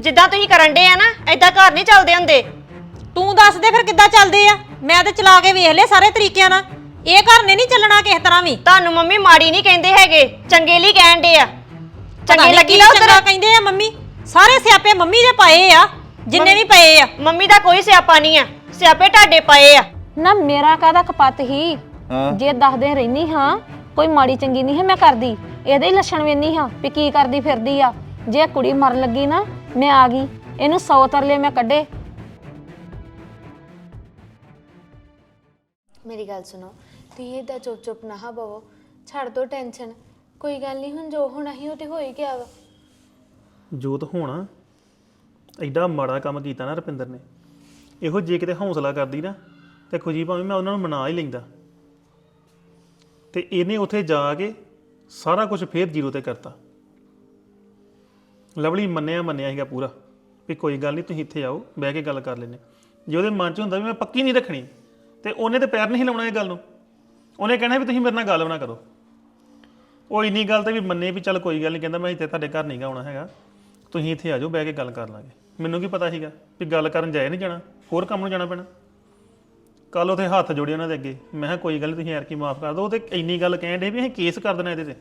ਜਿੱਦਾਂ ਤੁਸੀਂ ਕਰਨ ਦੇ ਆ ਨਾ ਐਦਾਂ ਘਰ ਨਹੀਂ ਚੱਲਦੇ ਹੁੰਦੇ। ਤੂੰ ਦੱਸ ਦੇ ਫਿਰ ਕਿੱਦਾਂ ਚੱਲਦੇ ਆ? ਮੈਂ ਤੇ ਚਲਾ ਕੇ ਵੇਖ ਲਏ ਸਾਰੇ ਤਰੀਕਿਆਂ ਨਾਲ। ਇਹ ਘਰ ਨੇ ਨਹੀਂ ਚੱਲਣਾ ਕਿਸੇ ਤਰ੍ਹਾਂ ਵੀ। ਤੁਹਾਨੂੰ ਮੰਮੀ ਮਾੜੀ ਨਹੀਂ ਕਹਿੰਦੇ ਹੈਗੇ ਚੰਗੇ ਲਈ ਕਹਿਣ ਦੇ ਆ। ਪਤਾ ਚੰਗੇ ਨੀ ਲੱਗੀ ਕੀ ਨਾ ਉਧਰ। ਕਹਿੰਦੇ ਆ ਮੰਮੀ। ਸਾਰੇ ਸਿਆਪੇ ਮੰਮੀ ਦੇ ਪਏ ਆ ਜਿੰਨੇ ਵੀ ਪਏ ਆ। ਮੰਮੀ ਦਾ ਕੋਈ ਸਿਆਪਾ ਨਹੀਂ ਆ ਸਿਆਪੇ ਤੁਹਾਡੇ ਪਏ ਆ। ਨਾ ਮੇਰਾ ਕਾਹਦਾ ਕਪੱਤ ਹੀ? ਹਾਂ। ਜੇ ਦਸ ਦਿਨ ਰਹਿਨੀ ਹਾਂ ਕੋਈ ਮਾੜੀ ਚੰਗੀ ਨਹੀਂ ਹੈ ਮੈਂ ਕਰਦੀ। ਇਹਦੇ ਹੀ ਲੱਛਣ ਵੇਨੀ ਹਾਂ ਵੀ ਕੀ ਕਰਦੀ ਫਿਰਦੀ ਆ। ਜੇ ਕੁੜੀ ਮਰਨ ਲੱਗੀ ਨਾ ਮੈਂ ਆ ਗਈ। ਇਹਨੂੰ ਸੌ ਤਰਲੇ ਮੈਂ ਕੱਢੇ। ਮੇਰੀ ਗੱਲ ਸੁਣੋ। ਤੁਸੀਂ ਏਦਾਂ ਚੁੱਪ ਚੁੱਪ ਨਾ ਹਾਂ ਬਵੋ। ਛੱਡ ਦੋ ਟੈਨਸ਼ਨ। ਕੋਈ ਗੱਲ ਨਹੀਂ ਹੁਣ ਜੋ ਹੋਣਾ ਸੀ ਉਹ ਤੇ ਹੋ ਹੀ ਗਿਆ ਵਾ। ਜੋਤ ਹੋਣਾ। ਐਡਾ ਮਾੜਾ ਕੰਮ ਕੀਤਾ ਨਾ ਰਪਿੰਦਰ ਨੇ। ਇਹੋ ਜੇ ਕਿਤੇ ਹੌਸਲਾ ਕਰਦੀ ਨਾ ਤੇ ਖੁਸ਼ੀ ਭਾਵੇਂ ਮੈਂ ਉਹਨਾਂ ਨੂੰ ਮਨਾ ਹੀ ਲੈਂਦਾ। ਤੇ ਇਹਨੇ ਉੱਥੇ ਜਾ ਕੇ ਸਾਰਾ ਕੁਝ ਫੇਰ ਜ਼ੀਰੋ ਤੇ ਕਰਤਾ। ਲਵਲੀ ਮੰਨਿਆ ਮੰਨਿਆ ਸੀਗਾ ਪੂਰਾ ਵੀ ਕੋਈ ਗੱਲ ਨਹੀਂ ਤੁਸੀਂ ਇੱਥੇ ਆਓ, ਬਹਿ ਕੇ ਗੱਲ ਕਰ ਲੈਨੇ ਜੇ ਉਹਦੇ ਮਨ 'ਚ ਹੁੰਦਾ ਵੀ ਮੈਂ ਪੱਕੀ ਨਹੀਂ ਰੱਖਣੀ, ਤੇ ਉਹਨੇ ਤੇ ਪੈਰ ਨਹੀਂ ਲਾਉਣਾ ਇਹ ਗੱਲ ਨੂੰ। ਉਹਨੇ ਕਹਿਣਾ ਵੀ ਤੁਸੀਂ ਮੇਰੇ ਨਾਲ ਗੱਲ ਵੀ ਨਾ ਕਰੋ। ਉਹ ਇੰਨੀ ਗੱਲ ਤੇ ਵੀ ਮੰਨੇ ਵੀ ਚੱਲ ਕੋਈ ਗੱਲ ਨਹੀਂ ਕਹਿੰਦਾ ਮੈਂ ਇੱਥੇ ਤੁਹਾਡੇ ਘਰ ਨਹੀਂ ਗਾ ਆਉਣਾ ਹੈਗਾ। ਤੁਸੀਂ ਇੱਥੇ ਆ ਜਾਓ, ਬਹਿ ਕੇ ਗੱਲ ਕਰ ਲਾਂਗੇ। ਮੈਨੂੰ ਕੀ ਪਤਾ ਸੀਗਾ ਵੀ ਗੱਲ ਕਰਨ ਜਾਏ ਨਹੀਂ ਜਾਣਾ, ਹੋਰ ਕੰਮ ਨੂੰ ਜਾਣਾ ਪੈਣਾ। ਕੱਲ ਉਥੇ ਹੱਥ ਜੋੜੇ ਉਹਨਾਂ ਦੇ ਅੱਗੇ। ਮੈਂ ਕਿਹਾ ਕੋਈ ਗੱਲ ਨਹੀਂ ਤੁਸੀਂ ਯਾਰ ਕੀ ਮਾਫ ਕਰ ਦਿਓ। ਉਹ ਤੇ ਇੰਨੀ ਗੱਲ ਕਹਿਣ ਦੇ ਵੀ ਅਸੀਂ ਕੇਸ ਕਰ ਦੇਣਾ ਇਹਦੇ ਤੇ।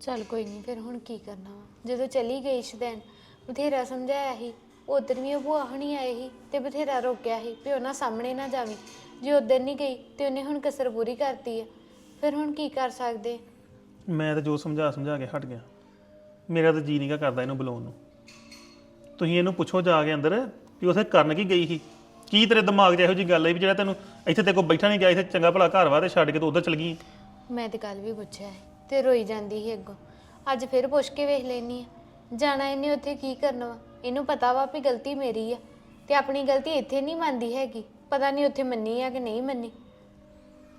ਚੱਲ ਕੋਈ ਨਹੀਂ ਫਿਰ ਹੁਣ ਕੀ ਕਰਨਾ ਵਾ? ਜਦੋਂ ਚਲੀ ਗਈ ਸ਼ਦੈਨ ਬਥੇਰਾ ਸਮਝਾਇਆ ਸੀ। ਉਧਰ ਵੀ ਉਹ ਭੂਆ ਹਣੀ ਆਏ ਸੀ ਤੇ ਬਥੇਰਾ ਰੋਕਿਆ ਸੀ ਵੀ ਉਹਨਾਂ ਸਾਹਮਣੇ ਨਾ ਜਾਵੀਂ। ਜੇ ਉਧਰ ਨਹੀਂ ਗਈ ਤੇ ਉਹਨੇ ਹੁਣ ਕਸਰ ਪੂਰੀ ਕਰਤੀ ਆ। ਫਿਰ ਹੁਣ ਕੀ ਕਰ ਸਕਦੇ? ਮੈਂ ਤਾਂ ਜੋ ਸਮਝਾ ਸਮਝਾ ਕੇ ਹਟ ਗਿਆ। ਮੇਰਾ ਤਾਂ ਜੀ ਨਹੀਂਗਾ ਕਰਦਾ ਇਹਨੂੰ ਬੁਲਾਉਣ ਨੂੰ। ਤੁਸੀਂ ਇਹਨੂੰ ਪੁੱਛੋ ਜਾ ਕੇ ਅੰਦਰ ਵੀ ਉਥੇ ਕਰਨ ਕੀ ਗਈ ਸੀ? ਕੀ ਤੇਰੇ ਦਿਮਾਗ 'ਚ ਇਹੋ ਜੀ ਗੱਲ ਆਈ ਵੀ ਜਿਹੜਾ ਤੈਨੂੰ ਇੱਥੇ ਤੇ ਕੋ ਬੈਠਾ ਨਹੀਂ ਗਿਆ ਇੱਥੇ ਚੰਗਾ ਭਲਾ ਘਰ ਵਾ ਤੇ ਛੱਡ ਕੇ ਤੂੰ ਉਧਰ ਚਲ ਗਈ ਮੈਂ ਤੇ ਕੱਲ ਵੀ ਪੁੱਛਿਆ ਸੀ। ਤੇ ਰੋਈ ਜਾਂਦੀ ਸੀ ਅੱਗੋਂ। ਅੱਜ ਫਿਰ ਪੁੱਛ ਕੇ ਵੇਖ ਲੈਣੀ ਆ। ਜਾਣਾ ਇਹਨੇ ਉੱਥੇ ਕੀ ਕਰਨਾ ਵਾ? ਇਹਨੂੰ ਪਤਾ ਵਾ ਵੀ ਗਲਤੀ ਮੇਰੀ ਆ। ਤੇ ਆਪਣੀ ਗਲਤੀ ਇੱਥੇ ਨਹੀਂ ਮੰਨਦੀ ਹੈਗੀ। ਪਤਾ ਨਹੀਂ ਉੱਥੇ ਮੰਨੀ ਆ ਕਿ ਨਹੀਂ ਮੰਨੀ।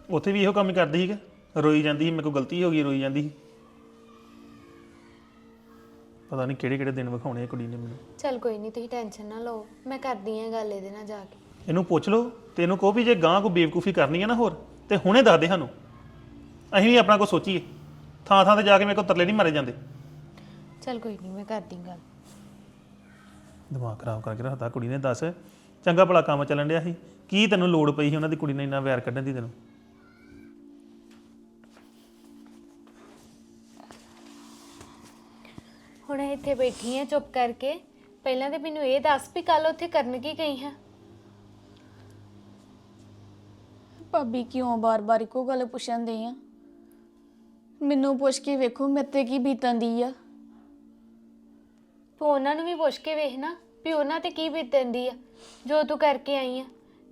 ਉੱਥੇ ਵੀ ਇਹੋ ਕੰਮ ਹੀ ਕਰਦੀ ਸੀਗਾ। ਰੋਈ ਜਾਂਦੀ ਸੀ ਮੇਰੇ ਕੋਲ ਗਲਤੀ ਹੋ ਗਈ ਰੋਈ ਜਾਂਦੀ ਸੀ। ਪਤਾ ਨਹੀਂ ਕਿਹੜੇ ਕਿਹੜੇ ਦਿਨ ਵਿਖਾਉਣੇ ਆ ਕੁੜੀ ਨੇ ਮੈਨੂੰ। ਚੱਲ ਕੋਈ ਨਹੀਂ ਤੁਸੀਂ ਟੈਨਸ਼ਨ ਨਾ ਲਓ। ਮੈਂ ਕਰਦੀ ਆ ਗੱਲ ਇਹਦੇ ਨਾਲ ਜਾ ਕੇ। ਇਹਨੂੰ ਪੁੱਛ ਲਓ ਤੇ ਇਹਨੂੰ ਕਹੋ ਵੀ ਜੇ ਗਾਂ ਕੋ ਬੇਵਕੂਫੀ ਕਰਨੀ ਹੈ ਨਾ ਹੋਰ ਤੇ ਹੁਣੇ ਦੱਸ ਦੇ ਸਾਨੂੰ। ਅਸੀਂ ਵੀ ਆਪਣਾ ਕੋ ਸੋਚੀਏ। ਥਾਂ ਥਾਂ ਤੇ ਜਾ ਕੇ ਮੇਰੇ ਕੋ ਤਰਲੇ ਨਹੀਂ ਮਾਰੇ ਜਾਂਦੇ। ਚੱਲ ਕੋਈ ਨਹੀਂ ਮੈਂ ਕਰਦੀ ਗੱਲ। ਦਿਮਾਗ ਖਰਾਬ ਕਰਕੇ ਰੱਖਦਾ ਕੁੜੀ ਨੇ ਦੱਸ। ਚੰਗਾ ਭਲਾ ਕੰਮ ਚੱਲਣ ਡਿਆ ਸੀ। ਕੀ ਤੈਨੂੰ ਲੋੜ ਪਈ ਸੀ ਉਹਨਾਂ ਦੀ ਕੁੜੀ ਨੇ ਇੰਨਾ ਵੈਰ ਕੱਢਣ ਦੀ ਤੈਨੂੰ? ਹੁਣ ਇੱਥੇ ਬੈਠੀ ਆ ਚੁੱਪ ਕਰਕੇ। ਪਹਿਲਾਂ ਤੇ ਮੈਨੂੰ ਇਹ ਦੱਸ ਵੀ ਕੱਲ ਉੱਥੇ ਕਰਨ ਕੀ ਗਈ ਹਾਂ ਭਾਬੀ ਕਿਉਂ ਬਾਰ-ਬਾਰ ਇੱਕੋ ਗੱਲ ਪੁੱਛਣ ਦੇ ਆ? ਮੈਨੂੰ ਪੁੱਛ ਕੇ ਵੇਖੋ ਮੇਰੇ ਤੇ ਕੀ ਬੀਤਣ ਦੀ ਆ। ਤੂੰ ਉਹਨਾਂ ਨੂੰ ਵੀ ਪੁੱਛ ਕੇ ਵੇਖ ਨਾ ਵੀ ਉਹਨਾਂ ਤੇ ਕੀ ਬੀਤਦੀ ਆ। ਜੋ ਤੂੰ ਕਰਕੇ ਆਈ ਆ।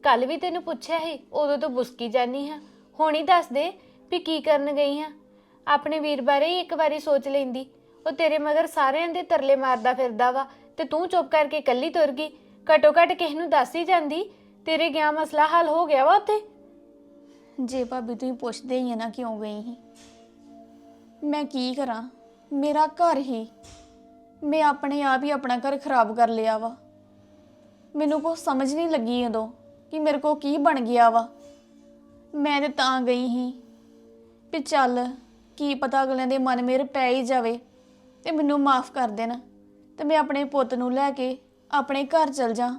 ਕੱਲ ਵੀ ਤੈਨੂੰ ਪੁੱਛਿਆ ਸੀ ਉਦੋਂ ਤੂੰ ਬੁਸਕੀ ਜਾਨੀ ਹਾਂ ਹੁਣ ਹੀ ਦੱਸ ਦੇ ਵੀ ਕੀ ਕਰਨ ਗਈ ਹਾਂ ਆਪਣੇ ਵੀਰ ਬਾਰੇ ਹੀ ਇੱਕ ਵਾਰੀ ਸੋਚ ਲੈਂਦੀ। ਉਹ ਤੇਰੇ ਮਗਰ ਸਾਰਿਆਂ ਦੇ ਤਰਲੇ ਮਾਰਦਾ ਫਿਰਦਾ ਵਾ ਤੇ ਤੂੰ ਚੁੱਪ ਕਰਕੇ ਇਕੱਲੀ ਤੁਰ ਗਈ। ਘਟੋ ਘਟ ਕਿਸ ਨੂੰ ਦੱਸ ਹੀ ਜਾਂਦੀ ਤੇਰੇ ਗਿਆ ਮਸਲਾ ਹੱਲ ਹੋ ਗਿਆ ਵਾ ਉੱਥੇ? ਜੇ ਭਾਬੀ ਤੁਸੀਂ ਪੁੱਛਦੇ ਹੀ ਆ ਨਾ ਕਿਉਂ ਗਈ ਸੀ। ਮੈਂ ਕੀ ਕਰਾਂ? ਮੇਰਾ ਘਰ ਹੀ। ਮੈਂ ਆਪਣੇ ਆਪ ਹੀ ਆਪਣਾ ਘਰ ਖਰਾਬ ਕਰ ਲਿਆ ਵਾ। ਮੈਨੂੰ ਕੁਛ ਸਮਝ ਨਹੀਂ ਲੱਗੀ ਉਦੋਂ ਕਿ ਮੇਰੇ ਕੋ ਕੀ ਬਣ ਗਿਆ ਵਾ। ਮੈਂ ਤੇ ਤਾਂ ਗਈ ਸੀ ਵੀ ਚੱਲ ਕੀ ਪਤਾ ਅਗਲਿਆਂ ਦੇ ਮਨ ਮੇਰੇ ਪੈ ਹੀ ਜਾਵੇ ਤੇ ਮੈਨੂੰ ਮਾਫ ਕਰ ਦੇਣ ਤੇ ਮੈਂ ਆਪਣੇ ਪੁੱਤ ਨੂੰ ਲੈ ਕੇ ਆਪਣੇ ਘਰ ਚਲ ਜਾ।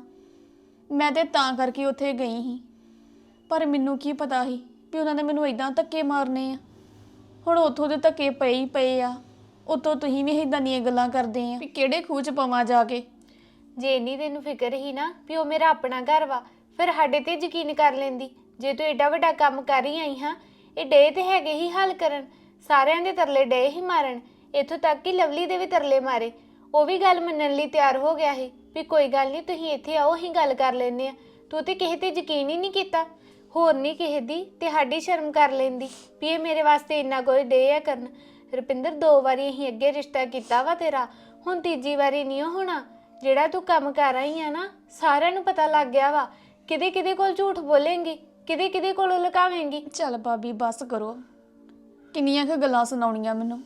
ਮੈਂ ਤੇ ਤਾਂ ਕਰਕੇ ਉੱਥੇ ਗਈ ਸੀ ਪਰ ਮੈਨੂੰ ਕੀ ਪਤਾ ਸੀ ਵੀ ਉਹਨਾਂ ਨੇ ਮੈਨੂੰ ਇਦਾਂ ਧੱਕੇ ਮਾਰਨੇ ਆ। ਹੁਣ ਉੱਥੋਂ ਦੇ ਧੱਕੇ ਪਏ ਹੀ ਪਏ ਆ। ਉੱਤੋਂ ਤੁਸੀਂ ਵੀ ਇਦਾਂ ਦੀਆਂ ਗੱਲਾਂ ਕਰਦੇ ਆ। ਵੀ ਕਿਹੜੇ ਖੂਹ ਚ ਪਵਾਂ ਜਾ ਕੇ? ਜੇ ਇੰਨੀ ਤੈਨੂੰ ਫਿਕਰ ਹੀ ਨਾ ਵੀ ਉਹ ਮੇਰਾ ਆਪਣਾ ਘਰ ਵਾ ਫਿਰ ਸਾਡੇ ਤੇ ਯਕੀਨ ਕਰ ਲੈਂਦੀ। ਜੇ ਤੂੰ ਏਡਾ ਵੱਡਾ ਕੰਮ ਕਰ ਹੀ ਆਈ ਹਾਂ ਇਹ ਡੇ ਤੇ ਹੈਗੇ ਹੀ ਹੱਲ ਕਰਨ। ਸਾਰਿਆਂ ਦੇ ਤਰਲੇ ਡੇ ਹੀ ਮਾਰਨ। ਇੱਥੋਂ ਤੱਕ ਕਿ ਲਵਲੀ ਦੇ ਵੀ ਤਰਲੇ ਮਾਰੇ। ਉਹ ਵੀ ਗੱਲ ਮੰਨਣ ਲਈ ਤਿਆਰ ਹੋ ਗਿਆ ਸੀ ਵੀ ਕੋਈ ਗੱਲ ਨਹੀਂ ਤੁਸੀਂ ਇੱਥੇ ਆਓ ਹੀ ਗੱਲ ਕਰ ਲੈਨੇ ਆ ਤੂੰ ਤੇ ਕਿਸੇ ਤੇ ਯਕੀਨ ਹੀ ਨਹੀਂ ਕੀਤਾ। ਹੋਰ ਨਹੀਂ ਕਿਸੇ ਦੀ ਤੇ ਸਾਡੀ ਸ਼ਰਮ ਕਰ ਲੈਂਦੀ ਵੀ ਇਹ ਮੇਰੇ ਵਾਸਤੇ ਇੰਨਾ ਕੁਝ ਦੇ ਆ ਕਰਨ। ਰੁਪਿੰਦਰ, ਦੋ ਵਾਰੀ ਅਸੀਂ ਅੱਗੇ ਰਿਸ਼ਤਾ ਕੀਤਾ ਵਾ ਤੇਰਾ, ਹੁਣ ਤੀਜੀ ਵਾਰੀ ਨਹੀਂ ਉਹ ਹੋਣਾ। ਜਿਹੜਾ ਤੂੰ ਕੰਮ ਕਰ ਰਹੀ ਆ ਨਾ, ਸਾਰਿਆਂ ਨੂੰ ਪਤਾ ਲੱਗ ਗਿਆ ਵਾ। ਕਿਹਦੇ ਕਿਹਦੇ ਕੋਲ ਝੂਠ ਬੋਲੇਂਗੀ, ਕਿਹਦੇ ਕਿਹਦੇ ਕੋਲ ਲੁਕਾਵੇਂਗੀ ਚੱਲ ਭਾਬੀ, ਬਸ ਕਰੋ। ਕਿੰਨੀਆਂ ਕੁ ਗੱਲਾਂ ਸੁਣਾਉਣੀਆਂ ਮੈਨੂੰ।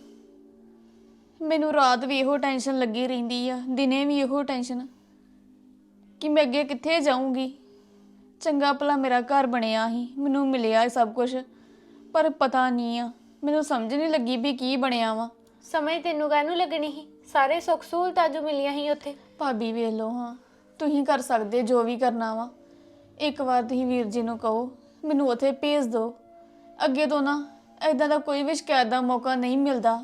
ਮੈਨੂੰ ਰਾਤ ਵੀ ਇਹੋ ਟੈਨਸ਼ਨ ਲੱਗੀ ਰਹਿੰਦੀ ਆ, ਦਿਨੇ ਵੀ ਇਹੋ ਟੈਨਸ਼ਨ। ਕਿ ਮੈਂ ਅੱਗੇ ਕਿੱਥੇ ਜਾਊਂਗੀ? ਚੰਗਾ ਭਲਾ ਮੇਰਾ ਘਰ ਬਣਿਆ ਸੀ ਮੈਨੂੰ ਮਿਲਿਆ ਇਹ ਸਭ ਕੁਝ ਪਰ ਪਤਾ ਨਹੀਂ ਆ ਮੈਨੂੰ ਸਮਝ ਨਹੀਂ ਲੱਗੀ ਵੀ ਕੀ ਬਣਿਆ ਵਾ। ਸਮਝ ਤੈਨੂੰ ਕਾਹਨੂੰ ਲੱਗਣੀ ਸੀ? ਸਾਰੇ ਸੁੱਖ ਸਹੂਲਤਾਂ ਜੋ ਮਿਲੀਆਂ ਸੀ ਉੱਥੇ। ਭਾਬੀ ਵੇਖ ਲਓ ਹਾਂ ਤੁਸੀਂ ਕਰ ਸਕਦੇ ਜੋ ਵੀ ਕਰਨਾ ਵਾ। ਇੱਕ ਵਾਰ ਤੁਸੀਂ ਵੀਰ ਜੀ ਨੂੰ ਕਹੋ ਮੈਨੂੰ ਉੱਥੇ ਭੇਜ ਦਿਓ। ਅੱਗੇ ਤੋਂ ਨਾ ਐਦਾਂ ਦਾ ਕੋਈ ਵੀ ਸ਼ਿਕਾਇਤ ਦਾ ਮੌਕਾ ਨਹੀਂ ਮਿਲਦਾ।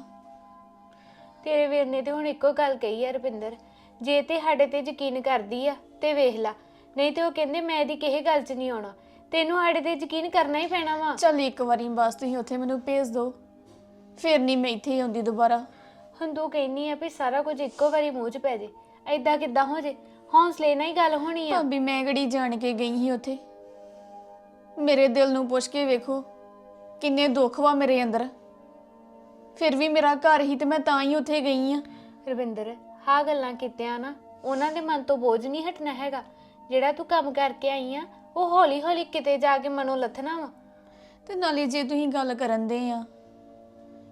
ਤੇਰੇ ਵੀਰ ਨੇ ਤੇ ਹੁਣ ਇੱਕੋ ਗੱਲ ਕਹੀ ਆ ਰੁਪਿੰਦਰ ਜੇ ਤੇ ਸਾਡੇ ਤੇ ਯਕੀਨ ਕਰਦੀ ਆ ਤੇ ਵੇਖ ਲਾ ਨਹੀਂ ਤੇ ਉਹ ਕਹਿੰਦੇ ਮੈਂ ਇਹਦੀ ਕਿਸੇ ਗੱਲ 'ਚ ਨਹੀਂ ਆਉਣਾ। ਤੈਨੂੰ ਸਾਡੇ ਤੇ ਯਕੀਨ ਕਰਨਾ ਹੀ ਪੈਣਾ ਵਾ। ਚੱਲ ਇੱਕ ਵਾਰੀ ਬਸ ਤੁਸੀਂ ਉੱਥੇ ਮੈਨੂੰ ਭੇਜ ਦਿਓ। ਫਿਰ ਨਹੀਂ ਮੈਂ ਇੱਥੇ ਆਉਂਦੀ ਦੁਬਾਰਾ। ਹੁਣ ਤੂੰ ਕਹਿੰਨੀ ਆ ਵੀ ਸਾਰਾ ਕੁਝ ਇੱਕੋ ਵਾਰੀ ਮੂੰਹ 'ਚ ਪੈ ਜੇ। ਐਦਾਂ ਕਿੱਦਾਂ ਹੋ ਜੇ? ਹੌਸਲੇ ਨਾਲ ਹੀ ਗੱਲ ਹੋਣੀ ਆ। ਭਾਬੀ ਮੈਂ ਗੜੀ ਜਾਣ ਕੇ ਗਈ ਸੀ ਉੱਥੇ? ਮੇਰੇ ਦਿਲ ਨੂੰ ਪੁੱਛ ਕੇ ਵੇਖੋ ਕਿੰਨੇ ਦੁੱਖ ਵਾ ਮੇਰੇ ਅੰਦਰ। ਫਿਰ ਵੀ ਮੇਰਾ ਘਰ ਹੀ ਤੇ ਮੈਂ ਤਾਂ ਹੀ ਉੱਥੇ ਗਈ ਆ। ਰਵਿੰਦਰ ਹਾਂ ਗੱਲਾਂ ਕੀਤਿਆਂ ਨਾ ਉਹਨਾਂ ਦੇ ਮਨ ਤੋਂ ਬੋਝ ਨਹੀਂ ਹਟਣਾ ਹੈਗਾ। ਜਿਹੜਾ ਤੂੰ ਕੰਮ ਕਰਕੇ ਆਈ ਆ ਉਹ ਹੌਲੀ ਹੌਲੀ ਕਿਤੇ ਜਾ ਕੇ ਮਨੋਂ ਲੱਥਣਾ ਵਾ। ਤੇ ਨਾਲੇ ਜੇ ਤੁਸੀਂ ਗੱਲ ਕਰਨ ਦੇ ਆ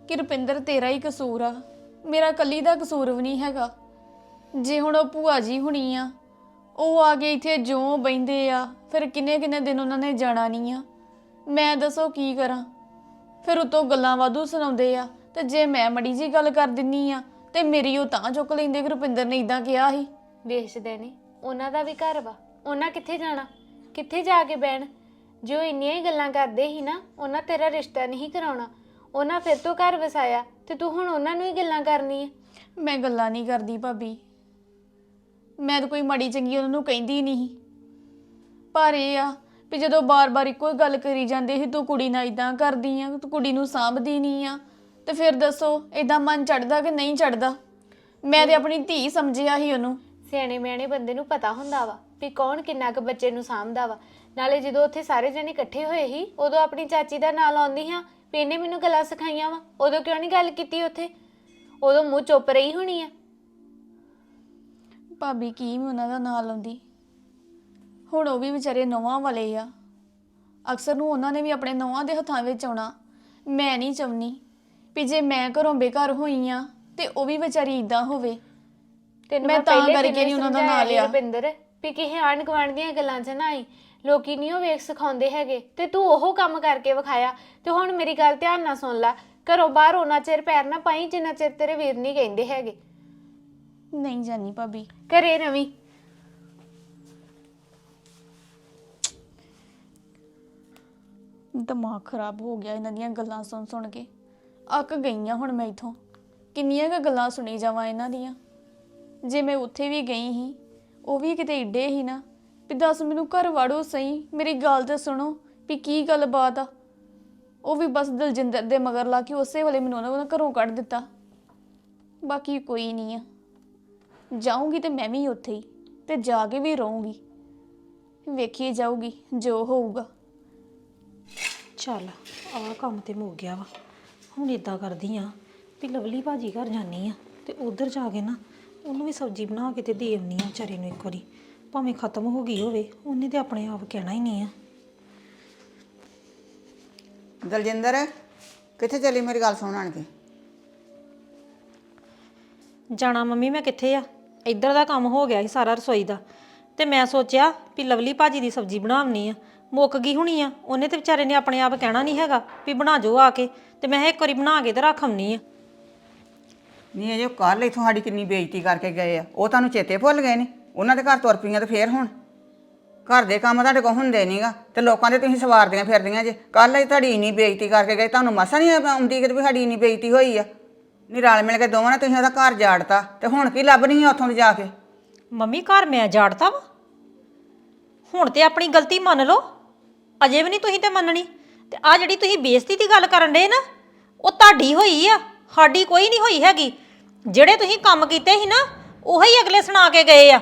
ਕਿ ਰੁਪਿੰਦਰ ਤੇਰਾ ਹੀ ਕਸੂਰ ਆ ਮੇਰਾ ਕੱਲੀ ਦਾ ਕਸੂਰ ਵੀ ਨਹੀਂ ਹੈਗਾ। ਜੇ ਹੁਣ ਉਹ ਭੂਆ ਜੀ ਹੁਣੀ ਆ ਉਹ ਆ ਕੇ ਇੱਥੇ ਜਿਉਂ ਬੈੰਦੇ ਆ ਫਿਰ ਕਿੰਨੇ ਕਿੰਨੇ ਦਿਨ ਉਹਨਾਂ ਨੇ ਜਾਣਾ ਨਹੀਂ ਆ? ਮੈਂ ਦੱਸੋ ਕੀ ਕਰਾਂ? ਫਿਰ ਉਤੋਂ ਗੱਲਾਂ ਵਾਧੂ ਸੁਣਾਉਂਦੇ ਆ ਤੇ ਜੇ ਮੈਂ ਮੜੀ ਜੀ ਗੱਲ ਕਰ ਦਿੰਨੀ ਆ ਤੇ ਮੇਰੀ ਉਹ ਤਾਂ ਚੁੱਕ ਲੈਂਦੇ ਕਿ ਰੁਪਿੰਦਰ ਨੇ ਇਦਾਂ ਕਿਹਾ ਸੀ। ਵੇਚਦੇ ਨੇ ਉਹਨਾਂ ਦਾ ਵੀ ਘਰ ਵਾ। ਉਹਨਾਂ ਕਿੱਥੇ ਜਾਣਾ? ਕਿੱਥੇ ਜਾ ਕੇ ਬਹਿਣ? ਜੋ ਇੰਨੀਆਂ ਹੀ ਗੱਲਾਂ ਕਰਦੇ ਸੀ ਨਾ, ਉਹਨਾਂ ਤੇਰਾ ਰਿਸ਼ਤਾ ਨਹੀਂ ਕਰਾਉਣਾ। ਉਹਨਾਂ ਫਿਰ ਤੋਂ ਘਰ ਵਸਾਇਆ ਤੇ ਤੂੰ ਹੁਣ ਉਹਨਾਂ ਨੂੰ ਹੀ ਗੱਲਾਂ ਕਰਨੀ ਹੈ ਮੈਂ ਗੱਲਾਂ ਨਹੀਂ ਕਰਦੀ ਭਾਬੀ। ਮੈਂ ਤਾਂ ਕੋਈ ਮਾੜੀ ਚੰਗੀ ਉਹਨਾਂ ਨੂੰ ਕਹਿੰਦੀ ਨਹੀਂ ਪਰ ਇਹ ਆ ਵੀ ਜਦੋਂ ਬਾਰ-ਬਾਰ ਇੱਕੋ ਹੀ ਗੱਲ ਕਰੀ ਜਾਂਦੇ ਸੀ, ਤੂੰ ਕੁੜੀ ਨਾਲ ਇਦਾਂ ਕਰਦੀ ਆ, ਤੂੰ ਕੁੜੀ ਨੂੰ ਸਾਂਭਦੀ ਨਹੀਂ ਆ, ਤੇ ਫਿਰ ਦੱਸੋ ਇਦਾਂ ਮਨ ਚੜਦਾ ਕਿ ਨਹੀਂ ਚੜਦਾ? ਮੈਂ ਤੇ ਆਪਣੀ ਧੀ ਸਮਝਿਆ ਸੀ ਉਹਨੂੰ। ਸਿਆਣੇ ਮਿਆਣੇ ਬੰਦੇ ਨੂੰ ਪਤਾ ਹੁੰਦਾ ਵਾ ਵੀ ਕੌਣ ਕਿੰਨਾ ਕੁ ਬੱਚੇ ਨੂੰ ਸਾਂਭਦਾ ਵਾ। ਨਾਲੇ ਜਦੋਂ ਉੱਥੇ ਸਾਰੇ ਜਣੇ ਇਕੱਠੇ ਹੋਏ ਸੀ, ਉਦੋਂ ਆਪਣੀ ਚਾਚੀ ਦਾ ਨਾਂ ਲਾਉਂਦੀ ਹਾਂ ਵੀ ਇਹਨੇ ਮੈਨੂੰ ਗੱਲਾਂ ਸਿਖਾਈਆਂ ਵਾ। ਉਦੋਂ ਕਿਉਂ ਨਹੀਂ ਗੱਲ ਕੀਤੀ ਉੱਥੇ? ਉਦੋਂ ਮੂੰਹ ਚੁੱਪ ਰਹੀ ਹੋਣੀ ਆ। ਭਾਬੀ, ਕੀ ਮੈਂ ਉਹਨਾਂ ਦਾ ਨਾਂ ਲਾਉਂਦੀ ਹੁਣ ਉਹ ਵੀ ਵਿਚਾਰੇ ਨੌਵਾਂ ਵਾਲੇ ਆ। ਅਕਸਰ ਨੂੰ ਉਹਨਾਂ ਨੇ ਵੀ ਆਪਣੇ ਨੌਵਾਂ ਦੇ ਹੱਥਾਂ ਵਿੱਚ ਆਉਣਾ। ਮੈਂ ਨਹੀਂ ਚਾਹੁੰਦੀ ਵੀ ਜੇ ਮੈਂ ਘਰੋਂ ਬੇਘਰ ਹੋਈ ਆ ਤੇ ਉਹ ਵੀ ਵਿਚਾਰੀ ਇਦਾਂ ਹੋਵੇ। ਤੈਨੂੰ ਮੈਂ ਤਾਂ ਪਹਿਲੇ ਕਰਕੇ ਨਹੀਂ ਉਹਨਾਂ ਦਾ ਸਮਝਾਇਆ ਨਾਂ ਸੀ ਲਿਆ। ਰੁਪਿੰਦਰ ਵੀ ਕਿਸੇ ਆਂਢ ਗੁਆਂਢ ਦੀਆਂ ਗੱਲਾਂ 'ਚ ਨਾ ਆਈ। ਲੋਕੀ ਨਹੀਂ ਉਹ ਵੇਖ ਸਿਖਾਉਂਦੇ ਹੈਗੇ। ਤੇ ਤੂੰ ਉਹ ਕੰਮ ਕਰਕੇ ਵਿਖਾਇਆ। ਤੇ ਹੁਣ ਮੇਰੀ ਗੱਲ ਧਿਆਨ ਨਾਲ ਸੁਣ ਲੈ। ਘਰੋਂ ਬਾਹਰ ਉਹਨਾਂ ਚਿਰ ਪੈਰ ਨਾ ਪਾਈ ਜਿੰਨਾ ਚਿਰ ਤੇਰੇ ਵੀਰ ਨਹੀਂ ਕਹਿੰਦੇ ਹੈਗੇ। ਨਹੀਂ ਜਾਨੀ ਭਾਬੀ। ਘਰੇ ਰਵੀ। ਦਿਮਾਗ ਖਰਾਬ ਹੋ ਗਿਆ ਇਹਨਾਂ ਦੀਆਂ ਗੱਲਾਂ ਸੁਣ ਸੁਣ ਕੇ। ਅੱਕ ਗਈਆਂ ਹੁਣ ਮੈਂ ਇਥੋਂ। ਕਿੰਨੀਆਂ ਕੁ ਗੱਲਾਂ ਸੁਣੀ ਜਾਵਾਂ ਇਹਨਾਂ ਦੀਆਂ। ਜੇ ਮੈਂ ਉੱਥੇ ਵੀ ਗਈ ਸੀ, ਉਹ ਵੀ ਕਿਤੇ ਇੱਡੇ ਹੀ ਨਾ ਵੀ ਦੱਸ ਮੈਨੂੰ ਘਰ ਵਾੜੋ ਸਹੀ, ਮੇਰੀ ਗੱਲ ਤਾਂ ਸੁਣੋ ਵੀ ਕੀ ਗੱਲਬਾਤ ਆ। ਉਹ ਵੀ ਬਸ ਦਲਜਿੰਦਰ ਦੇ ਮਗਰ ਲਾ ਕੇ ਉਸੇ ਵੇਲੇ ਮੈਨੂੰ ਉਹਨਾਂ ਘਰੋਂ ਕੱਢ ਦਿੱਤਾ। ਬਾਕੀ ਕੋਈ ਨਹੀਂ ਆ। ਜਾਊਂਗੀ ਤੇ ਮੈਂ ਵੀ ਉੱਥੇ ਹੀ ਤੇ ਜਾ ਕੇ ਵੀ ਰਹੂੰਗੀ। ਵੇਖੀ ਜਾਊਗੀ ਜੋ ਹੋਊਗਾ। ਚੱਲ, ਆਹ ਕੰਮ ਤੇ ਮੁੱਕ ਗਿਆ ਵਾ। ਹੁਣ ਇਦਾਂ ਕਰਦੀ ਆ ਵੀ ਲਵਲੀ ਭਾਜੀ ਘਰ ਜਾਨੀ ਆ ਤੇ ਉਧਰ ਜਾ ਕੇ ਨਾ ਉਹਨੂੰ ਵੀ ਸਬਜ਼ੀ ਬਣਾ ਕੇ ਤੇ ਦੇ ਆਉਣੀ ਆ ਵਿਚਾਰੇ ਨੂੰ ਇੱਕ ਵਾਰੀ। ਭਾਵੇਂ ਖਤਮ ਹੋ ਗਈ ਹੋਵੇ ਉਹਨੇ ਤੇ ਆਪਣੇ ਆਪ ਕਹਿਣਾ ਹੀ ਨਹੀਂ ਆ। ਦਲਜਿੰਦਰ ਕਿੱਥੇ ਚੱਲੀ ਮੇਰੀ ਗੱਲ ਸੁਣ ਆਣ ਕੇ? ਜਾਣਾ ਮੰਮੀ ਮੈਂ ਕਿੱਥੇ ਆ? ਇੱਧਰ ਦਾ ਕੰਮ ਹੋ ਗਿਆ ਸੀ ਸਾਰਾ ਰਸੋਈ ਦਾ। ਤੇ ਮੈਂ ਸੋਚਿਆ ਵੀ ਲਵਲੀ ਭਾਜੀ ਦੀ ਸਬਜ਼ੀ ਬਣਾਉਣੀ ਆ। ਮੁੱਕ ਗਈ ਹੋਣੀ ਆ। ਉਹਨੇ ਤੇ ਵਿਚਾਰੇ ਨੇ ਆਪਣੇ ਆਪ ਕਹਿਣਾ ਨਹੀਂ ਹੈਗਾ ਵੀ ਬਣਾ ਜੋ ਆ ਕੇ। ਤੇ ਮੈਂ ਕਿਹਾ ਇੱਕ ਵਾਰੀ ਬਣਾ ਕੇ ਤੇ ਰੱਖ ਆਉਣੀ ਆ। ਨਹੀਂ ਅਜੇ ਕੱਲ ਇਥੋਂ ਸਾਡੀ ਕਿੰਨੀ ਬੇਇੱਜ਼ਤੀ ਕਰਕੇ ਗਏ ਆ। ਉਹ ਤੁਹਾਨੂੰ ਚੇਤੇ ਭੁੱਲ ਗਏ ਨੇ? ਉਹਨਾਂ ਦੇ ਘਰ ਤੁਰ ਪਈਆਂ ਤੇ ਫੇਰ ਹੁਣ? ਘਰ ਦੇ ਕੰਮ ਤੁਹਾਡੇ ਕੋਲ ਹੁੰਦੇ ਨਹੀਂਗਾ ਤੇ ਲੋਕਾਂ ਦੇ ਤੁਸੀਂ ਸਵਾਰਦੀਆਂ ਫਿਰਦੀਆਂ ਜੇ। ਕੱਲ ਹੀ ਤੁਹਾਡੀ ਇੰਨੀ ਬੇਇੱਜ਼ਤੀ ਕਰਕੇ ਗਏ, ਤੁਹਾਨੂੰ ਮਸਾ ਨਹੀਂ ਆਉਂਦੀ ਕਿ ਵੀ ਸਾਡੀ ਇੰਨੀ ਬੇਇੱਜ਼ਤੀ ਹੋਈ ਆ? ਨਹੀਂ ਰਲ ਮਿਲ ਕੇ ਦੋਵਾਂ ਨੇ ਤੁਸੀਂ ਉਹਦਾ ਘਰ ਜਾੜਤਾ। ਤੇ ਹੁਣ ਕੀ ਲੱਭਣੀ ਆ ਉੱਥੋਂ ਦੀ ਜਾ ਕੇ? ਮੰਮੀ, ਘਰ ਮੈਂ ਜਾੜਤਾ ਵਾ। ਹੁਣ ਤੇ ਆਪਣੀ ਗਲਤੀ ਮੰਨ ਲਓ। ਅਜੇ ਵੀ ਨਹੀਂ ਤੁਸੀਂ ਤੇ ਮੰਨਣੀ। ਤੇ ਆ ਜਿਹੜੀ ਤੁਸੀਂ ਬੇਇੱਜ਼ਤੀ ਦੀ ਗੱਲ ਕਰਨ ਦੇ ਨਾ, ਉਹ ਤੁਹਾਡੀ ਹੋਈ ਆ। ਸਾਡੀ ਕੋਈ ਨਹੀਂ ਹੋਈ ਹੈਗੀ। ਜਿਹੜੇ ਤੁਸੀਂ ਕੰਮ ਕੀਤੇ ਸੀ ਨਾ ਉਹੀ ਅਗਲੇ ਸੁਣਾ ਕੇ ਗਏ ਆ।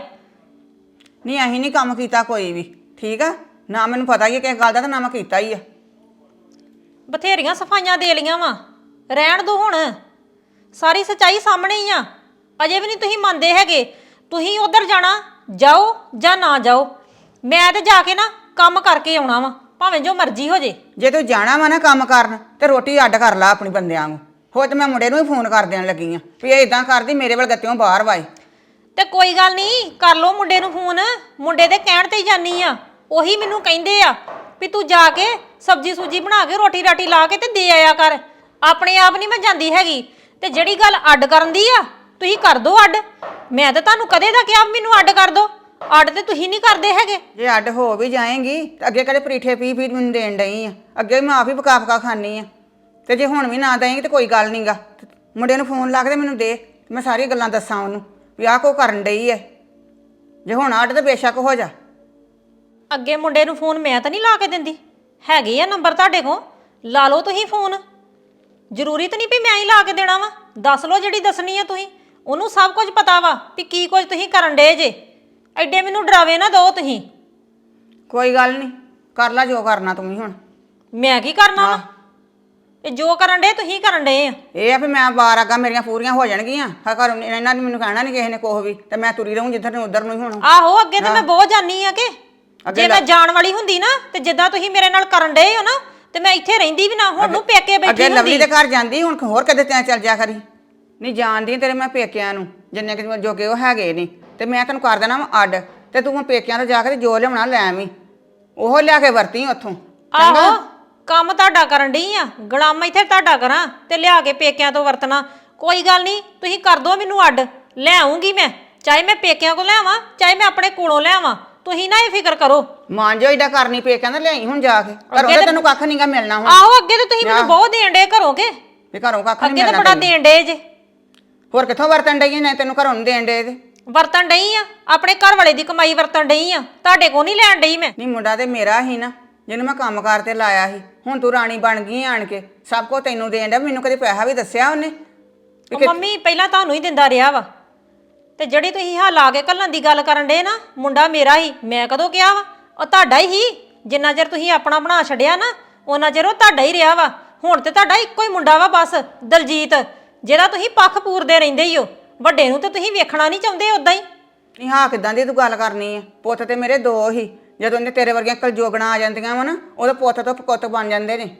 ਨਹੀਂ ਅਸੀਂ ਨਹੀਂ ਕੰਮ ਕੀਤਾ ਕੋਈ ਵੀ ਠੀਕ ਆ? ਨਾ ਮੈਨੂੰ ਪਤਾ ਹੀ ਹੈ ਕਿਸ ਗੱਲ ਦਾ ਤੇ ਨਾ ਮੈਂ ਕੀਤਾ ਹੀ ਆ। ਬਥੇਰੀਆਂ ਸਫਾਈਆਂ ਦੇ ਲੀਆਂ ਵਾ ਰਹਿਣ ਦੋ ਹੁਣ। ਸਾਰੀ ਸਚਾਈ ਸਾਹਮਣੇ ਹੀ ਆ। ਅਜੇ ਵੀ ਨਹੀਂ ਤੁਸੀਂ ਮੰਨਦੇ ਹੈਗੇ। ਤੁਸੀਂ ਉਧਰ ਜਾਣਾ ਜਾਓ ਜਾਂ ਨਾ ਜਾਓ। ਮੈਂ ਤੇ ਜਾ ਕੇ ਨਾ ਕੰਮ ਕਰਕੇ ਆਉਣਾ ਵਾ ਭਾਵੇਂ ਜੋ ਮਰਜ਼ੀ ਹੋ ਜੇ। ਜੇ ਤੂੰ ਜਾਣਾ ਵਾ ਨਾ ਕੰਮ ਕਰਨ ਤੇ ਰੋਟੀ ਅੱਡ ਕਰ ਲਾ ਆਪਣੀ ਬੰਦਿਆਂ ਨੂੰ। ਹੋ ਤੇ ਮੈਂ ਮੁੰਡੇ ਨੂੰ ਵੀ ਫੋਨ ਕਰ ਦੇਣ ਲੱਗੀ ਆ ਵੀ ਇਹ ਇਦਾਂ ਕਰਦੀ ਮੇਰੇ ਵੱਲ ਗੱਤਿਓਂ ਬਾਹਰ ਵਾਏ। ਤੇ ਕੋਈ ਗੱਲ ਨਹੀਂ ਕਰ ਲੋ ਮੁੰਡੇ ਨੂੰ ਫੋਨ ਮੁੰਡੇ ਦੇ ਕਹਿਣ ਤੇ ਹੀ ਜਾਨੀ ਆ। ਉਹੀ ਮੈਨੂੰ ਕਹਿੰਦੇ ਆ ਵੀ ਤੂੰ ਜਾ ਕੇ ਸਬਜੀ ਸੂਜੀ ਬਣਾ ਕੇ ਰੋਟੀ ਰਾਟੀ ਲਾ ਕੇ ਤੇ ਦੇ ਆਇਆ ਕਰ। ਆਪਣੇ ਆਪ ਨਹੀਂ ਮੈਂ ਜਾਂਦੀ ਹੈਗੀ। ਤੇ ਜਿਹੜੀ ਗੱਲ ਅੱਡ ਕਰਨ ਦੀ ਆ ਤੁਸੀਂ ਕਰ ਦੋ ਅੱਡ। ਮੈਂ ਤਾਂ ਤੁਹਾਨੂੰ ਕਦੇ ਦਾ ਕਿਹਾ ਵੀ ਮੈਨੂੰ ਅੱਡ ਕਰ ਦੋ। ਅੱਡ ਤੇ ਤੁਸੀਂ ਨਹੀਂ ਕਰਦੇ ਹੈਗੇ। ਜੇ ਅੱਡ ਹੋ ਵੀ ਜਾਏਗੀ ਅੱਗੇ ਕਦੇ ਪਰੀਠੇ ਪੀ ਪੀ ਮੈਨੂੰ ਦੇਣ ਡਈ ਆ। ਅੱਗੇ ਵੀ ਮੈਂ ਆਪ ਹੀ ਪਕਾ ਪਕਾ ਖਾਣੀ ਆ। ਤੇ ਜੇ ਹੁਣ ਵੀ ਨਾ ਦੇਂਗੀ ਤੇ ਕੋਈ ਗੱਲ ਨਹੀਂਗਾ ਮੁੰਡੇ ਨੂੰ ਫੋਨ ਲਾ ਕੇ ਤੇ ਮੈਨੂੰ ਦੇ ਮੈਂ ਸਾਰੀਆਂ ਗੱਲਾਂ ਦੱਸਾਂ ਉਹਨੂੰ ਵੀ ਆਹ ਕੋ ਕਰਨ ਡਈ ਐ। ਜੇ ਹੁਣ ਅੱਡ ਤੇ ਬੇਸ਼ੱਕ ਹੋ ਜਾ। ਅੱਗੇ ਮੁੰਡੇ ਨੂੰ ਫੋਨ ਮੈਂ ਤਾਂ ਨਹੀਂ ਲਾ ਕੇ ਦਿੰਦੀ। ਹੈਗੇ ਆ ਨੰਬਰ ਤੁਹਾਡੇ ਕੋਲ ਲਾ ਲਓ ਤੁਸੀਂ ਫੋਨ। ਜ਼ਰੂਰੀ ਤਾਂ ਨਹੀਂ ਵੀ ਮੈਂ ਹੀ ਲਾ ਕੇ ਦੇਣਾ ਵਾ ਦੱਸ ਲਓ ਜਿਹੜੀ ਦੱਸਣੀ ਆ ਤੁਸੀਂ। ਉਹਨੂੰ ਸਭ ਕੁਝ ਪਤਾ ਵਾ ਵੀ ਕੀ ਕੁਝ ਤੁਸੀਂ ਕਰਨ ਡੇ ਜੇ। ਐਡੇ ਮੈਨੂੰ ਡਰਾਵੇ ਨਾ ਦਿਓ ਤੁਸੀਂ। ਕੋਈ ਗੱਲ ਨਹੀਂ ਕਰ ਲੈ ਜੋ ਕਰਨਾ ਤੂੰ ਵੀ ਹੁਣ। ਮੈਂ ਕੀ ਕਰਨਾ ਵਾ? ਇਹ ਜੋ ਕਰਨ ਡੇ ਤੁਸੀਂ ਕਰਨ ਡੇ ਆ। ਇਹ ਆ ਵੀ ਮੈਂ ਬਾਰ ਅੱਗਾ ਮੇਰੀਆਂ ਪੂਰੀਆਂ ਹੋ ਜਾਣਗੀਆਂ। ਹਾਂ ਘਰ ਇਹਨਾਂ ਨੇ ਮੈਨੂੰ ਕਹਿਣਾ ਨਹੀਂ ਕਿਸੇ ਨੇ ਕੁਛ ਵੀ ਤੇ ਮੈਂ ਤੁਰੀ ਰਹੂੰ ਜਿੱਧਰ ਨੂੰ ਉਧਰ ਨੂੰ ਹੀ ਹੁਣ। ਆਹੋ ਅੱਗੇ ਤੇ ਮੈਂ ਬਹੁਤ ਜਾਨੀ ਆ ਕਿ। ਜੇ ਮੈਂ ਜਾਣ ਵਾਲੀ ਹੁੰਦੀ ਨਾ ਤੇ ਜਿੱਦਾਂ ਤੁਸੀਂ ਮੇਰੇ ਨਾਲ ਕਰਨ ਡੇ ਹੋ ਨਾ ਤੇ ਮੈਂ ਇੱਥੇ ਰਹਿੰਦੀ ਵੀ ਨਾ ਹੁਣ ਨੂੰ ਪੇਕੇ ਬੈਠੀ ਅੱਗੇ ਲਵਲੀ ਹੁੰਦੀ। ਦੇ ਘਰ ਜਾਂਦੀ ਹੁਣ ਹੋਰ ਕਦੇ ਤੈਂ ਚੱਲ ਜਾ ਕਰੀ। ਨਹੀਂ ਜਾਣਦੀ ਤੇਰੇ ਮੈਂ ਪੇਕਿਆਂ ਨੂੰ ਜਿੰਨੇ ਕਿ ਜੋਗੇ ਉਹ ਹੈਗੇ ਨੇ। ਤੇ ਮੈਂ ਤੈਨੂੰ ਕਰ ਦੇਣਾ ਵਾ ਅੱਡ ਤੇ ਤੂੰ ਪੇਕਿਆਂ ਤੋਂ ਜਾ ਕੇ ਤੇ ਜੋ ਲਿਆਉਣਾ ਲੈ ਆਵੀਂ। ਉਹ ਲਿਆ ਕੇ ਵਰਤੀ ਉੱਥੋਂ ਆਹੋ। ਕੰਮ ਤੁਹਾਡਾ ਕਰਨ ਡਈ ਆ? ਗੁਲਾਮ ਇੱਥੇ ਤੁਹਾਡਾ ਕਰਾਂ ਤੇ ਲਿਆ ਕੇ ਪੇਕਿਆਂ ਤੋਂ ਵਰਤਣਾ। ਕੋਈ ਗੱਲ ਨਹੀਂ ਤੁਸੀਂ ਕਰ ਦੋ ਮੈਨੂੰ ਅੱਡ। ਲੈ ਆਉਂਗੀ ਮੈਂ। ਚਾਹੇ ਮੈਂ ਪੇਕਿਆਂ ਕੋਲ ਲਿਆਵਾਂ ਚਾਹੇ ਮੈਂ ਆਪਣੇ ਕੋਲੋਂ ਲਿਆਵਾਂ। ਤੁਸੀਂ ਨਾ ਇਹ ਫਿਕਰ ਕਰੋ। ਮਾਂ ਜੋ ਏਡਾ ਕਰਨੀ ਪੇਕਿਆਂ ਦਾ ਲਿਆਈ ਹੁਣ ਜਾ ਕੇ। ਤੇ ਤੇ- ਤੈਨੂੰ ਕੱਖ ਨਹੀਂਗਾ ਮਿਲਣਾ ਹੁਣ। ਆਹੋ ਅੱਗੇ ਤੇ ਤੁਸੀਂ ਮੈਨੂੰ ਬਹੁਤ ਦੇਣ ਡੇ ਘਰੋਂ ਕੇ। ਵੀ ਘਰੋਂ ਕੱਖ ਨਹੀਂ ਅੱਗੇ ਤੇ ਬੜਾ। ਦੇਣ ਡੇ ਜੇ। ਹੋਰ ਕਿੱਥੋਂ ਵਰਤਣ ਡਈ ਨੇ ਤੈਨੂੰ ਘਰੋਂ ਨਹੀਂ ਦੇਣ ਡੇ ਤੇ ਵਰਤਣ ਡਈ ਆ। ਆਪਣੇ ਘਰ ਵਾਲੇ ਦੀ ਕਮਾਈ ਵਰਤਣ ਡਈ ਆ। ਤੁਹਾਡੇ ਕੋਲ ਨਹੀਂ ਲੈਣ ਡਈ ਮੈਂ। ਨਹੀਂ ਮੁੰਡਾ ਤੇ ਮੇਰਾ ਹੀ ਨਾ। ਜਿਹਨੂੰ ਮੈਂ ਕੰਮਕਾਰ ਤੇ ਲਾਇਆ ਸੀ ਹੁਣ ਤੂੰ ਰਾਣੀ ਬਣ ਗਈ ਆਣ ਕੇ। ਸਭ ਕੁਝ ਤੈਨੂੰ ਦੇਣ ਡਿਆ ਮੈਨੂੰ ਕਦੇ ਪੈਸਾ ਵੀ ਦੱਸਿਆ ਉਹਨੇ? ਉਹ ਮੰਮੀ ਪਹਿਲਾਂ ਤੁਹਾਨੂੰ ਹੀ ਦਿੰਦਾ ਰਿਹਾ ਵਾ। ਤੇ ਜਿਹੜੀ ਤੁਸੀਂ ਹਾਂ ਲਾ ਕੇ ਕੱਲਣ ਦੀ ਗੱਲ ਕਰਨ ਡੇ ਨਾ ਮੁੰਡਾ ਮੇਰਾ ਹੀ ਮੈਂ ਕਦੋਂ ਕਿਹਾ ਵਾ? ਉਹ ਤੁਹਾਡਾ ਹੀ ਸੀ। ਜਿੰਨਾ ਚਿਰ ਤੁਸੀਂ ਆਪਣਾ ਬਣਾ ਛੱਡਿਆ ਨਾ ਉਹਨਾਂ ਚਿਰ ਉਹ ਤੁਹਾਡਾ ਹੀ ਰਿਹਾ ਵਾ। ਹੁਣ ਤੇ ਤੁਹਾਡਾ ਇੱਕੋ ਹੀ ਮੁੰਡਾ ਵਾ ਬਸ ਦਲਜੀਤ ਜਿਹਦਾ ਤੁਸੀਂ ਪੱਖ ਪੂਰਦੇ ਰਹਿੰਦੇ ਹੀ ਹੋ ਵੱਡੇ ਨੂੰ ਤੇ ਤੁਸੀਂ ਵੇਖਣਾ ਨਹੀਂ ਚਾਹੁੰਦੇ ਉਦਾਂ ਹੀ। ਨਹੀਂ ਹਾਂ ਕਿਦਾਂ ਦੀ ਤੂੰ ਗੱਲ ਕਰਨੀ ਹੈ ਪੁੱਤ ਤੇ ਮੇਰੇ ਦੋ ਹੀ। ਜਦੋਂ ਉਹਨੇ ਤੇਰੇ ਵਰਗੀਆਂ ਕਲਜੋਗਣਾ ਆ ਜਾਂਦੀਆਂ ਵਾ ਨਾ ਉਹਦੇ ਪੁੱਤ ਤੋਂ ਪੁੱਤ ਬਣ ਜਾਂਦੇ ਨੇ।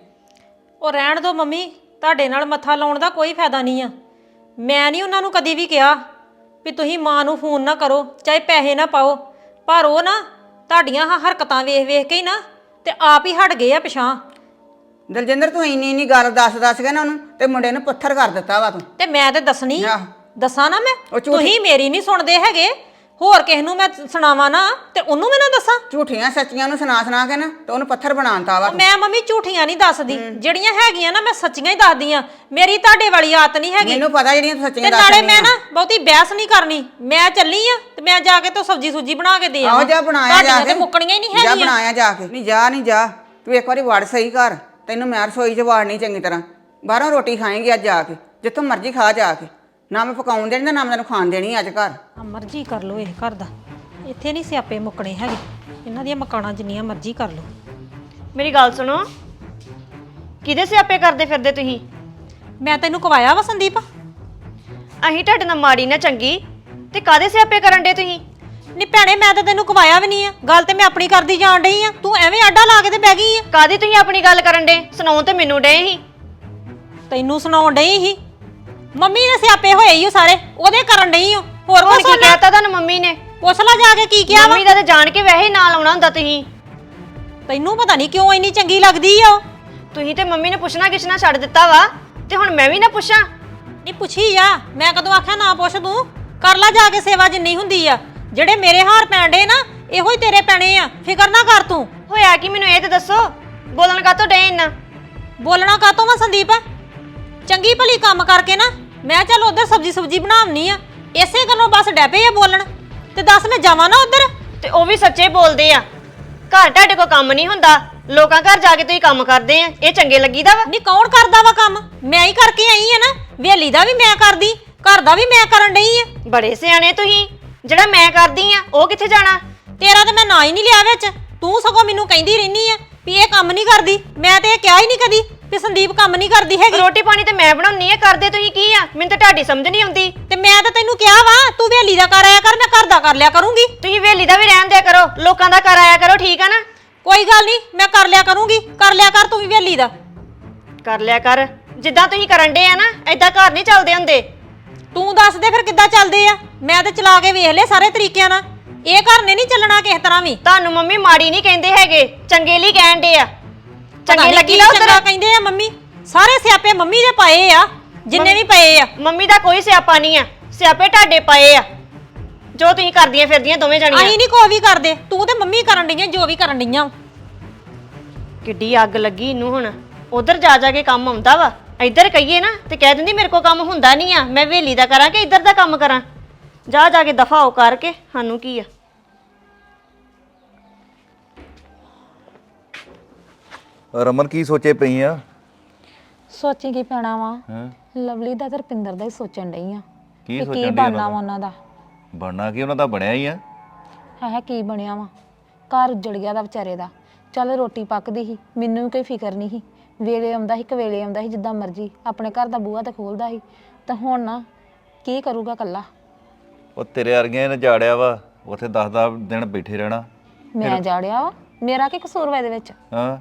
ਉਹ ਰਹਿਣ ਦੋ ਮੰਮੀ ਤੁਹਾਡੇ ਨਾਲ ਮੱਥਾ ਲਾਉਣ ਦਾ ਕੋਈ ਫਾਇਦਾ ਨਹੀਂ ਆ। ਮੈਂ ਨਹੀਂ ਉਹਨਾਂ ਨੂੰ ਕਦੀ ਵੀ ਕਿਹਾ ਵੀ ਤੁਸੀਂ ਮਾਂ ਨੂੰ ਫੋਨ ਨਾ ਕਰੋ ਚਾਹੇ ਪੈਸੇ ਨਾ ਪਾਓ ਪਰ ਉਹ ਨਾ ਤੁਹਾਡੀਆਂ ਆਹ ਹਰਕਤਾਂ ਵੇਖ ਵੇਖ ਕੇ ਹੀ ਨਾ ਤੇ ਆਪ ਹੀ ਹਟ ਗਏ ਆ ਪਿਛਾਂ ਦਲਜਿੰਦਰ ਤੂੰ ਇੰਨੀ ਇੰਨੀ ਗੱਲ ਦੱਸ ਦੱਸ ਕੇ ਨਾ ਉਹਨੂੰ ਤੇ ਮੁੰਡੇ ਨੂੰ ਪੱਥਰ ਕਰ ਦਿੱਤਾ ਵਾ ਤੂੰ। ਤੇ ਮੈਂ ਤੇ ਦੱਸਣੀ ਆਹ। ਦੱਸਾਂ ਨਾ ਮੈਂ? ਉਹ ਝੂਠੀ- ਤੁਸੀਂ ਮੇਰੀ ਨਹੀਂ ਸੁਣਦੇ ਹੈਗੇ। ਹੋਰ ਕਿਸ ਨੂੰ ਮੈਂ ਸੁਣਾਵਾਂ ਨਾ ਤੇ ਉਹਨੂੰ ਮੈਂ ਨਾ ਦੱਸਾਂ। ਝੂਠੀਆਂ ਸੱਚੀਆਂ ਨੂੰ ਸੁਣਾ ਸੁਣਾ ਕੇ ਨਾ ਤੇ ਉਹਨੂੰ ਪੱਥਰ ਬਣਾਉਂਦਾ ਵਾ। ਮੈਂ ਮੰਮੀ ਝੂਠੀਆਂ ਨਹੀਂ ਦੱਸਦੀ ਜਿਹੜੀਆਂ ਹੈਗੀਆਂ ਨਾ ਮੈਂ ਸੱਚੀਆਂ ਹੀ ਦੱਸਦੀ ਆ। ਮੇਰੀ ਤੁਹਾਡੇ ਵਾਲੀ ਆਦਤ ਨਹੀਂ ਹੈਗੀ। ਮੈਨੂੰ ਪਤਾ ਜਿਹੜੀਆਂ ਤੂੰ ਤੇ ਸੱਚੀਆਂ ਨਾਲੇ ਦੱਸਦੀਆਂ ਮੈਂ ਨਾ ਬਹੁਤੀ ਬਹਿਸ ਨਹੀਂ ਕਰਨੀ। ਮੈਂ ਚੱਲੀ ਆ ਤੇ ਮੈਂ ਜਾ ਕੇ ਤੋਂ ਸਬਜੀ ਸੁਜੀ ਬਣਾ ਕੇ ਦੇ ਆਹੋ ਆਵਾਂ ਜਾ ਬਣਾਇਆ ਜਾ ਤੁਹਾਡੀਆਂ ਕੇ। ਤੇ ਮੁੱਕਣੀਆਂ ਹੀ ਨਹੀਂ ਜਾ ਹੈਗੀਆਂ। ਬਣਾਇਆ ਜਾ ਕੇ। ਨਹੀਂ ਜਾ ਨਹੀਂ ਜਾ। ਤੂੰ ਇੱਕ ਵਾਰੀ ਵੜ ਸਹੀ ਕਰ ਤੈਨੂੰ ਮੈਂ ਰਸੋਈ 'ਚ ਵਾੜਨੀ ਚੰਗੀ ਤਰ੍ਹਾਂ। ਬਾਹਰੋਂ ਰੋਟੀ ਖਾਏਂਗੀ ਅੱਜ ਜਾ ਕੇ। ਜਿੱਥੋਂ ਮਰਜ਼ੀ ਖਾ ਜਾ ਕੇ। ਨਾ ਮੈਂ ਪਕਾਉਣ ਦੇਣੀ ਤੇ ਨਾ ਮੈਂ ਤੈਨੂੰ ਖਾਣ ਦੇਣੀ ਅੱਜ ਘਰ। ਆ ਮਰਜ਼ੀ ਕਰ ਲੋ ਇਹ ਘਰ ਦਾ। ਇੱਥੇ ਨਹੀਂ ਸਿਆਪੇ ਮੁੱਕਣੇ ਹੈਗੇ। ਇਹਨਾਂ ਦੀਆਂ ਮਕਾਨਾਂ ਜਿੰਨੀਆਂ ਮਰਜ਼ੀ ਕਰ ਲੋ ਮੇਰੀ ਗੱਲ ਸੁਣੋ। ਕਿਹਦੇ ਸਿਆਪੇ ਕਰਦੇ ਫਿਰਦੇ ਤੁਸੀਂ? ਮੈਂ ਤੈਨੂੰ ਕਵਾਇਆ ਵਾ ਸੰਦੀਪ? ਅਸੀਂ ਤੁਹਾਡੇ ਨਾਲ ਮਾੜੀ ਨਾ ਚੰਗੀ। ਤੇ ਕਾਦੇ ਸਿਆਪੇ ਕਰਨ ਦੇ ਤੁਸੀਂ? ਨੀ ਭੈਣੇ ਮੈਂ ਤਾਂ ਤੈਨੂੰ ਕਵਾਇਆ ਵੀ ਨਹੀਂ ਆ। ਗੱਲ ਤੇ ਮੈਂ ਆਪਣੀ ਕਰਦੀ ਜਾਣ ਡਈ ਆ। ਤੂੰ ਐਵੇਂ ਆਡਾ ਲਾ ਕੇ ਤੇ ਬਹਿ ਗਈ ਆ। ਕਾਦੀ ਤੁਸੀਂ ਆਪਣੀ ਗੱਲ ਕਰਨ ਦੇ ਸੁਣਾਉਣ ਤੇ ਮੈਨੂੰ ਡੇ ਸੀ। ਤੈਨੂੰ ਸੁਣਾਉਣ ਡਈ ਸੀ। ਮੰਮੀ ਨੇ ਸਿਆਪੇ ਹੋਏ ਹੀ ਉਹ ਸਾਰੇ ਉਹਦੇ ਕਰਨ ਡਈ ਓ? ਹੋਰ ਕੁਛ ਕੀ ਕਹਿਤਾ ਤੁਹਾਨੂੰ ਮੰਮੀ ਨੇ? ਪੁੱਛ ਲੈ ਜਾ ਕੇ ਕੀ ਕਿਹਾ ਵਾ? ਮੰਮੀ ਦਾ ਤੇ ਜਾਣ ਕੇ ਵੈਸੇ ਹੀ ਨਾਲ ਆਉਣਾ ਹੁੰਦਾ ਤੁਸੀਂ। ਤੈਨੂੰ ਪਤਾ ਨਹੀਂ ਕਿਉਂ ਇੰਨੀ ਚੰਗੀ ਲੱਗਦੀ ਆ ਉਹ ਤੁਸੀਂ ਤੇ ਮੰਮੀ ਨੇ ਪੁੱਛਣਾ ਕਿਛਣਾ ਛੱਡ ਦਿੱਤਾ ਵਾ ਤੇ ਹੁਣ ਮੈਂ ਵੀ ਨਾ ਪੁੱਛਾਂ। ਨਹੀਂ ਪੁੱਛੀ ਆ ਮੈਂ ਕਦੋਂ ਆਖਿਆ ਨਾ ਪੁੱਛ ਤੂੰ? ਕਰ ਲੈ ਜਾ ਕੇ ਸੇਵਾ ਜਿੰਨੀ ਹੁੰਦੀ ਆ। ਜਿਹੜੇ ਮੇਰੇ ਹਾਰ ਪੈਂਦੇ ਨਾ ਇਹੋ ਹੀ ਤੇਰੇ ਪੈਣੇ ਆ। ਫਿਕਰ ਨਾ ਕਰ ਤੂੰ। ਹੋਇਆ ਕੀ ਮੈਨੂੰ ਇਹ ਤੇ ਦੱਸੋ? ਬੋਲਣ ਕਾਤੋਂ ਡੇ ਇੰਨਾ? ਬੋਲਣਾ ਕਾਤੋਂ ਵਾ ਸੰਦੀਪ? ਚੰਗੀ ਭਲੀ ਕੰਮ ਕਰਕੇ ਨਾ ਮੈਂ ਚੱਲ ਉਧਰ ਸਬਜੀ ਸੁਬਜੀ ਬਣਾਉਣੀ ਆ ਇਸੇ ਗੱਲੋਂ ਬਸ ਡੈਪੇ ਆ ਬੋਲਣ। ਤੇ ਦੱਸ ਮੈਂ ਜਾਵਾਂ ਨਾ ਉਧਰ? ਤੇ ਉਹ ਵੀ ਸੱਚੇ ਬੋਲਦੇ ਆ। ਘਰ ਤੁਹਾਡੇ ਕੋਲ ਕੰਮ ਨਹੀਂ ਹੁੰਦਾ ਲੋਕਾਂ ਘਰ ਜਾ ਕੇ ਤੁਸੀਂ ਕੰਮ ਕਰਦੇ ਆ ਇਹ ਚੰਗੇ ਲੱਗੀਦਾ ਵਾ? ਨਹੀਂ ਕੌਣ ਕਰਦਾ ਵਾ ਕੰਮ? ਮੈਂ ਹੀ ਕਰਕੇ ਆਈ ਆ ਨਾ ਵੇਲੀ ਦਾ ਵੀ ਮੈਂ ਕਰਦੀ ਘਰ ਦਾ ਵੀ ਮੈਂ ਕਰਨ ਡਈ ਆ। ਬੜੇ ਸਿਆਣੇ ਤੁਸੀਂ ਜਿਹੜਾ ਮੈਂ ਕਰਦੀ ਆ ਉਹ ਕਿੱਥੇ ਜਾਣਾ? ਤੇਰਾ ਤੇ ਮੈਂ ਨਾ ਹੀ ਨਹੀਂ ਲਿਆ ਵਿੱਚ ਤੂੰ ਸਗੋਂ ਮੈਨੂੰ ਕਹਿੰਦੀ ਰਹਿਨੀ ਆ ਵੀ ਇਹ ਕੰਮ ਨਹੀਂ ਕਰਦੀ ਮੈਂ ਤੇ ਇਹ ਕਿਹਾ ਹੀ ਨਹੀਂ ਕਦੀ। ਵੀ ਸੰਦੀਪ ਕੰਮ ਨਹੀਂ ਕਰਦੀ ਹੈਗੀ। ਰੋਟੀ ਪਾਣੀ ਤੇ ਮੈਂ ਬਣਾਉਣੀ ਆ ਕਰਦੇ ਤੁਸੀਂ ਕੀ ਆ? ਮੈਨੂੰ ਤਾਂ ਤੁਹਾਡੀ ਸਮਝ ਨਹੀਂ ਆਉਂਦੀ। ਤੇ ਮੈਂ ਤਾਂ ਤੈਨੂੰ ਕਿਹਾ ਵਾ ਤੂੰ ਵੇਲੀ ਦਾ ਕਰ ਆਇਆ ਕਰ ਮੈਂ ਘਰ ਦਾ ਕਰ ਲਿਆ ਕਰੂੰਗੀ। ਤੁਸੀਂ ਵੇਲੀ ਦਾ ਵੀ ਰਹਿਣ ਦਿਆ ਕਰੋ ਲੋਕਾਂ ਦਾ ਕਰ ਆਇਆ ਕਰੋ ਠੀਕ ਆ ਨਾ? ਕੋਈ ਗੱਲ ਨਹੀਂ ਮੈਂ ਕਰ ਲਿਆ ਕਰੂੰਗੀ ਕਰ ਲਿਆ ਕਰ ਤੂੰ ਵੀ ਵੇਲੀ ਦਾ। ਕਰ ਲਿਆ ਕਰ ਜਿੱਦਾਂ ਤੁਸੀਂ ਕਰਨ ਦੇ ਆ ਨਾ ਐਦਾਂ ਘਰ ਨਹੀਂ ਚੱਲਦੇ ਹੁੰਦੇ। ਤੂੰ ਦੱਸ ਦੇ ਫਿਰ ਕਿੱਦਾਂ ਚੱਲਦੇ ਆ? ਮੈਂ ਤੇ ਚਲਾ ਕੇ ਵੇਖ ਲਏ ਸਾਰੇ ਤਰੀਕਿਆਂ ਨਾਲ। ਇਹ ਘਰ ਨੇ ਨਹੀਂ ਚੱਲਣਾ ਕਿਸੇ ਤਰ੍ਹਾਂ ਵੀ। ਤੁਹਾਨੂੰ ਮੰਮੀ ਮਾੜੀ ਨਹੀਂ ਕਹਿੰਦੇ ਹੈਗੇ ਚੰਗੇ ਲਈ ਕਹਿਣ ਦੇ ਆ। ਚੰਗੇ ਲੱਗੀ ਚੰਗਾ ਉਧਰ? ਕਹਿੰਦੇ ਆ ਮੰਮੀ। ਸਾਰੇ ਸਿਆਪੇ ਮੰਮੀ ਦੇ ਪਏ ਆ ਜਿੰਨੇ ਵੀ ਪਏ ਆ। ਮੰਮੀ ਦਾ ਕੋਈ ਸਿਆਪਾ ਨਹੀਂ ਆ। ਸਿਆਪੇ ਤੁਹਾਡੇ ਪਏ ਆ। ਜੋ ਤੁਸੀਂ ਕਰਦੀਆਂ ਫਿਰਦੀਆਂ ਦੋਵੇਂ ਜਣੀਆਂ। ਅਸੀਂ ਨਹੀਂ ਕੋਈ ਵੀ ਕਰਦੇ। ਤੂੰ ਤੇ ਮੰਮੀ ਕਰਨ ਡਈਆਂ ਜੋ ਵੀ ਕਰਨ ਡਈਆਂ। ਕਿੱਡੀ ਅੱਗ ਲੱਗੀ ਇਹਨੂੰ ਹੁਣ। ਉਧਰ ਜਾ ਜਾ ਕੇ ਕੰਮ ਆਉਂਦਾ ਵਾ। ਇੱਧਰ ਕਹੀਏ ਨਾ ਤੇ ਕਹਿ ਦਿੰਦੀ ਮੇਰੇ ਕੋ ਕੰਮ ਹੁੰਦਾ ਨਹੀਂ ਆ। ਮੈਂ ਵੇਲੀ ਦਾ ਕਰਾਂ ਕਿ ਇੱਧਰ ਦਾ ਕੰਮ ਕਰਾਂ? ਜਾ ਜਾ ਕੇ ਦਫਾ ਹੋ ਕਰਕੇ ਸਾਨੂੰ ਕੀ ਆ? ਰਮਨ ਕੀ ਸੋਚੇ ਪਈ ਆ? ਸੋਚੀ ਕੀ ਪੈਣਾ ਵਾ? ਹੈਂ? ਲਵਲੀ ਦਾ ਤੇ ਰਪਿੰਦਰ ਦਾ ਹੀ ਸੋਚਣ ਡਈ ਆ ਕੀ ਕਿ ਸੋਚਣ ਕੀ ਡਈ ਬਣਨਾ ਉਹਨਾਂ ਵਾ ਉਹਨਾਂ ਦਾ? ਬਣਨਾ ਕੀ? ਉਹਨਾਂ ਦਾ ਬਣਿਆ ਹੀ ਆ। ਹੈ ਹੈ ਕੀ ਬਣਿਆ ਵਾ? ਘਰ ਉੱਜੜ ਗਿਆ ਦਾ ਵਿਚਾਰੇ ਦਾ। ਚੱਲ ਰੋਟੀ ਪੱਕਦੀ ਸੀ ਮੈਨੂੰ ਵੀ ਕੋਈ ਫਿਕਰ ਨਹੀਂ ਸੀ। ਵੇਲੇ ਆਉਂਦਾ ਸੀ ਕਵੇਲੇ ਆਉਂਦਾ ਸੀ ਜਿੱਦਾਂ ਮਰਜ਼ੀ ਆਪਣੇ ਘਰ ਦਾ ਬੂਹਾ ਤੇ ਖੋਲਦਾ ਸੀ। ਤਾਂ ਹੁਣ ਨਾ ਕੀ ਕਰੂਗਾ ਕੱਲਾ ਉਹ ਤੇਰੇ ਵਰਗਿਆਂ ਨੇ ਜਾੜਿਆ ਵਾ ਉੱਥੇ 10-10 ਦਿਨ ਬੈਠੇ ਰਹਿਣਾ। ਮੈਂ ਜਾੜਿਆ ਵਾ? ਮੇਰਾ ਕੀ ਕਸੂਰ ਵਾ ਇਹਦੇ ਵਿੱਚ? ਹਾਂ।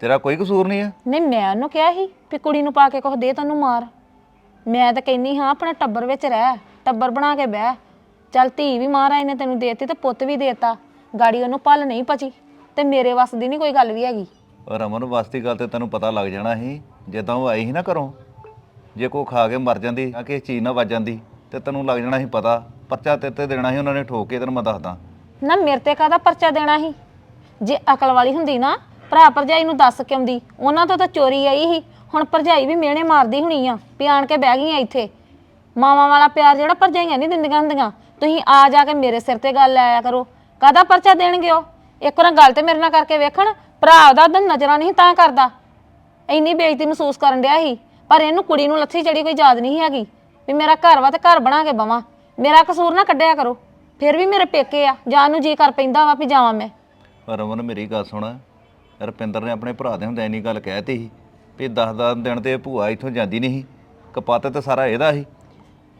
ਤੇਰਾ ਕੋਈ ਕਸੂਰ ਨਹੀਂ ਆ? ਨਹੀਂ ਮੈਂ ਉਹਨੂੰ ਕਿਹਾ ਸੀ ਵੀ ਕੁੜੀ ਨੂੰ ਪਾ ਕੇ ਕੁਛ ਦੇ ਤੈਨੂੰ ਮਾਰ। ਮੈਂ ਤਾਂ ਕਹਿੰਨੀ ਹਾਂ ਆਪਣੇ ਟੱਬਰ ਵਿੱਚ ਰਹਿ ਟੱਬਰ ਬਣਾ ਕੇ ਬਹਿ। ਚੱਲ ਧੀ ਵੀ ਮਹਾਰਾਜ ਨੇ ਤੈਨੂੰ ਦੇਤੀ ਤੇ ਪੁੱਤ ਵੀ ਦੇਤਾ। ਗਾੜੀ ਉਹਨੂੰ ਪਲ ਨਹੀਂ ਪਚੀ ਤੇ ਮੇਰੇ ਵੱਸ ਦੀ ਨਹੀਂ ਕੋਈ ਗੱਲ ਵੀ ਹੈਗੀ। ਉਹ ਰਮਨ ਵਾਸਤੀ ਗੱਲ ਤੇ ਤੈਨੂੰ ਪਤਾ ਲੱਗ ਜਾਣਾ ਸੀ ਜਦੋਂ ਉਹ ਆਈ ਸੀ ਨਾ ਘਰੋਂ। ਜੇ ਕੋ ਖਾ ਕੇ ਮਰ ਜਾਂਦੀ ਆ ਕਿਸੇ ਚੀਜ਼ ਨਾਲ ਵੱਜ ਜਾਂਦੀ ਤੇ ਤੈਨੂੰ ਲੱਗ ਜਾਣਾ ਸੀ ਪਤਾ। ਪਰਚਾ ਤੇ ਤੇ ਦੇਣਾ ਸੀ ਉਹਨਾਂ ਨੇ ਠੋਕ ਕੇ ਤੈਨੂੰ ਮੈਂ ਦੱਸਦਾ। ਨਾ ਮੇਰੇ ਤੇ ਕਾਹਦਾ ਪਰਚਾ ਦੇਣਾ ਸੀ? ਜੇ ਅਕਲ ਵਾਲੀ ਹੁੰਦੀ ਨਾ ਭਰਾ ਭਰਜਾਈ ਨੂੰ ਦੱਸ ਕੇ ਆਉਂਦੀ। ਉਹਨਾਂ ਤੋਂ ਤਾਂ ਚੋਰੀ ਆਈ ਸੀ। ਹੁਣ ਭਰਜਾਈ ਵੀ ਮਿਹਣੇ ਮਾਰਦੀ ਹੋਣੀ ਆ, ਵੀ ਕੇ ਬਹਿ ਗਈਆਂ ਇੱਥੇ। ਮਾਵਾਂ ਵਾਲਾ ਪਿਆਰ ਜਿਹੜਾ ਭਰਜਾਈਆਂ ਨਹੀਂ ਦਿੰਦੀਆਂ ਹੁੰਦੀਆਂ। ਤੁਸੀਂ ਆ ਜਾ ਕੇ ਮੇਰੇ ਸਿਰ ਤੇ ਗੱਲ ਲਾਇਆ ਕਰੋ। ਕਾਹਦਾ ਪਰਚਾ ਦੇਣਗੇ ਉਹ? ਇੱਕ ਵਾਰ ਗੱਲ ਤੇ ਮੇਰੇ ਨਾਲ ਕਰਕੇ ਵੇਖਣ, ਭਰਾ ਉਹਦਾ ਨਜ਼ਰਾਂ ਨਹੀਂ ਤਾਂ ਕਰਦਾ। ਇੰਨੀ ਬੇਇੱਜ਼ਤੀ ਮਹਿਸੂਸ ਕਰਨ ਡਿਆ ਸੀ। ਪਰ ਇਹਨੂੰ ਕੁੜੀ ਨੂੰ ਲੱਥੀ ਚੜੀ ਕੋਈ ਯਾਦ ਨਹੀਂ ਹੈਗੀ। ਵੀ ਮੇਰਾ ਘਰ ਵਾ ਤੇ ਘਰ ਬਣਾ ਕੇ ਬਵਾਂ। ਮੇਰਾ ਕਸੂਰ ਨਾ ਕੱਢਿਆ ਕਰੋ। ਫਿਰ ਵੀ ਮੇਰੇ ਪੇਕੇ ਆ। ਜਾਣ ਨੂੰ ਜੀ ਕਰ ਪੈਂਦਾ ਵਾ ਵੀ ਜਾਵਾਂ ਮੈਂ। ਰਮਨ ਮੇਰੀ ਗੱਲ ਸੁਣ। ਰਪਿੰਦਰ ਨੇ ਆਪਣੇ ਭਰਾ ਦੇ ਹੁੰਦਿਆਂ ਇੰਨੀ ਗੱਲ ਕਹਿਤੀ ਸੀ ਵੀ 10-10 ਦਿਨ ਤੇ ਭੂਆ ਇੱਥੋਂ ਜਾਂਦੀ ਨਹੀਂ ਸੀ। ਕਪੱਤ ਤੇ ਸਾਰਾ ਇਹਦਾ ਸੀ।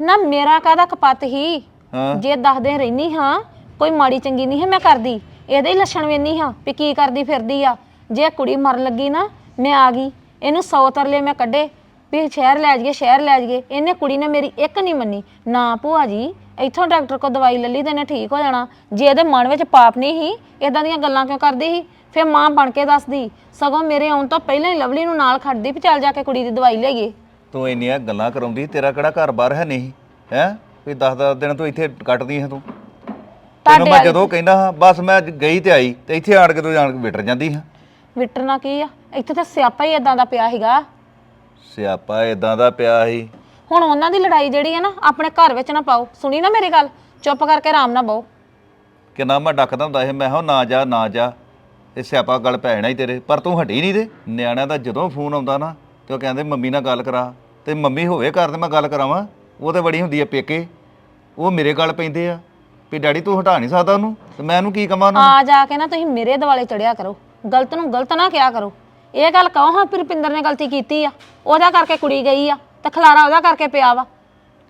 ਨਾ ਮੇਰਾ ਕਾਹਦਾ ਕਪੱਤ ਹੀ ਹਾਂ। ਜੇ ਦਸ ਦਿਨ ਰਹਿਨੀ ਹਾਂ ਕੋਈ ਮਾੜੀ ਚੰਗੀ ਨਹੀਂ ਹੈ ਮੈਂ ਕਰਦੀ। ਇਹਦੇ ਹੀ ਲੱਛਣ ਵੇਨੀ ਹਾਂ ਵੀ ਕੀ ਕਰਦੀ ਫਿਰਦੀ ਆ। ਜੇ ਕੁੜੀ ਮਰਨ ਲੱਗੀ ਨਾ ਮੈਂ ਆ ਗਈ। ਇਹਨੂੰ ਸੌ ਤਰਲੇ ਮੈਂ ਕੱਢੇ ਵੀ ਸ਼ਹਿਰ ਲੈ ਜਾਈਏ ਸ਼ਹਿਰ ਲੈ ਜਾਈਏ। ਇਹਨੇ ਕੁੜੀ ਨੇ ਮੇਰੀ ਇੱਕ ਨਹੀਂ ਮੰਨੀ। ਨਾ ਭੂਆ ਜੀ ਇੱਥੋਂ ਡਾਕਟਰ ਕੋਲ ਦਵਾਈ ਲੈ ਲਈ ਤੇ ਇਹਨੇ ਠੀਕ ਹੋ ਜਾਣਾ। ਜੇ ਇਹਦੇ ਮਨ ਵਿੱਚ ਪਾਪ ਨਹੀਂ ਸੀ ਇਦਾਂ ਦੀਆਂ ਗੱਲਾਂ ਕਿਉਂ ਕਰਦੀ ਸੀ? ਫਿਰ ਮਾਂ ਬਣ ਕੇ ਦੱਸਦੀ ਸਗੋਂ ਮੇਰੇ ਆਉਣ ਤੋਂ ਪਹਿਲਾਂ ਹੀ ਲਵਲੀ ਨੂੰ ਨਾਲ ਖੜਦੀ ਵੀ ਚੱਲ ਜਾ ਕੇ ਕੁੜੀ ਦੀ ਦਵਾਈ ਲਈਏ ਤੂੰ ਇੰਨੀਆਂ ਗੱਲਾਂ ਕਰਾਉਂਦੀ ਤੇਰਾ ਕਿਹੜਾ ਘਰ-ਬਾਰ ਹੈ ਨਹੀਂ ਹੈ? ਵੀ 10-10 ਦਿਨ ਤੂੰ ਇੱਥੇ ਕੱਟਦੀ ਹੈ ਤੂੰ। ਤੈਨੂੰ ਮੈਂ ਜਦੋਂ ਕਹਿੰਦਾ ਹਾਂ ਬਸ ਮੈਂ ਅੱਜ ਗਈ ਤੇ ਆਈ ਤੇ ਇੱਥੇ ਆਣ ਕੇ ਤੂੰ ਜਾਣ ਕੇ ਵਿਟਰ ਜਾਂਦੀ ਹਾਂ। ਵਿਟਰਨਾ ਕੀ ਆ? ਇੱਥੇ ਤਾਂ ਸਿਆਪਾ ਹੀ ਇਦਾਂ ਦਾ ਪਿਆ ਸੀਗਾ। ਸਿਆਪਾ ਇਦਾਂ ਦਾ ਪਿਆ ਸੀ। ਹੁਣ ਉਹਨਾਂ ਦੀ ਲੜਾਈ ਜਿਹੜੀ ਹੈ ਨਾ ਆਪਣੇ ਘਰ ਵਿੱਚ ਨਾ ਪਾਓ। ਸੁਣੀ ਨਾ ਮੇਰੀ ਗੱਲ? ਚੁੱਪ ਕਰਕੇ ਆਰਾਮ ਨਾਲ ਬਹੋ। ਕਿ ਨਾ ਮੈਂ ਡੱਕਦਾ ਹੁੰਦਾ ਸੀ ਮੈਂ ਕਿਹਾ ਨਾ ਜਾ ਨਾ ਜਾ। ਇਹ ਸਿਆਪਾ ਗੱਲ ਪੈ ਜਾਣਾ ਹੀ ਤੇਰੇ ਪਰ ਤੂੰ ਹਟੀ ਨਹੀਂ ਤੇ। ਨਿਆਣਿਆਂ ਦਾ ਜਦੋਂ ਫੋਨ ਆਉਂਦਾ ਨਾ ਤੇ ਉਹ ਕਹਿੰਦੇ ਮੰਮੀ ਨਾਲ ਗੱਲ ਕਰਾ। ਤੇ ਮੰਮੀ ਹੋਵੇ ਘਰ ਤੇ ਮੈਂ ਗੱਲ ਕਰਾਵਾਂ। ਉਹ ਤੇ ਬੜੀ ਹੁੰਦੀ ਆ ਪੇਕੇ। ਉਹ ਮੇਰੇ ਗੱਲ ਪੈਂਦੇ ਆ। ਵੀ ਡੈਡੀ ਤੂੰ ਹਟਾ ਨਹੀਂ ਸਕਦਾ ਉਹਨੂੰ? ਤੇ ਮੈਂ ਉਹਨੂੰ ਕੀ ਕਵਾਂ ਉਹਨੂੰ? ਆ ਜਾ ਕੇ ਨਾ ਤੁਸੀਂ ਮੇਰੇ ਦਿਵਾਲੇ ਚੜਿਆ ਕਰੋ। ਗਲਤ ਨੂੰ ਗਲਤ ਨਾ ਕਿਹਾ ਕਰੋ। ਇਹ ਗੱਲ ਕਹੋ ਹਾਂ ਫਿਰ ਰੁਪਿੰਦਰ ਨੇ ਗਲਤੀ ਕੀਤੀ ਆ। ਉਹਦਾ ਕਰਕੇ ਕੁੜੀ ਗਈ ਆ ਤੇ ਖਲਾਰਾ ਉਹਦਾ ਕਰਕੇ ਪਿਆ ਵਾ।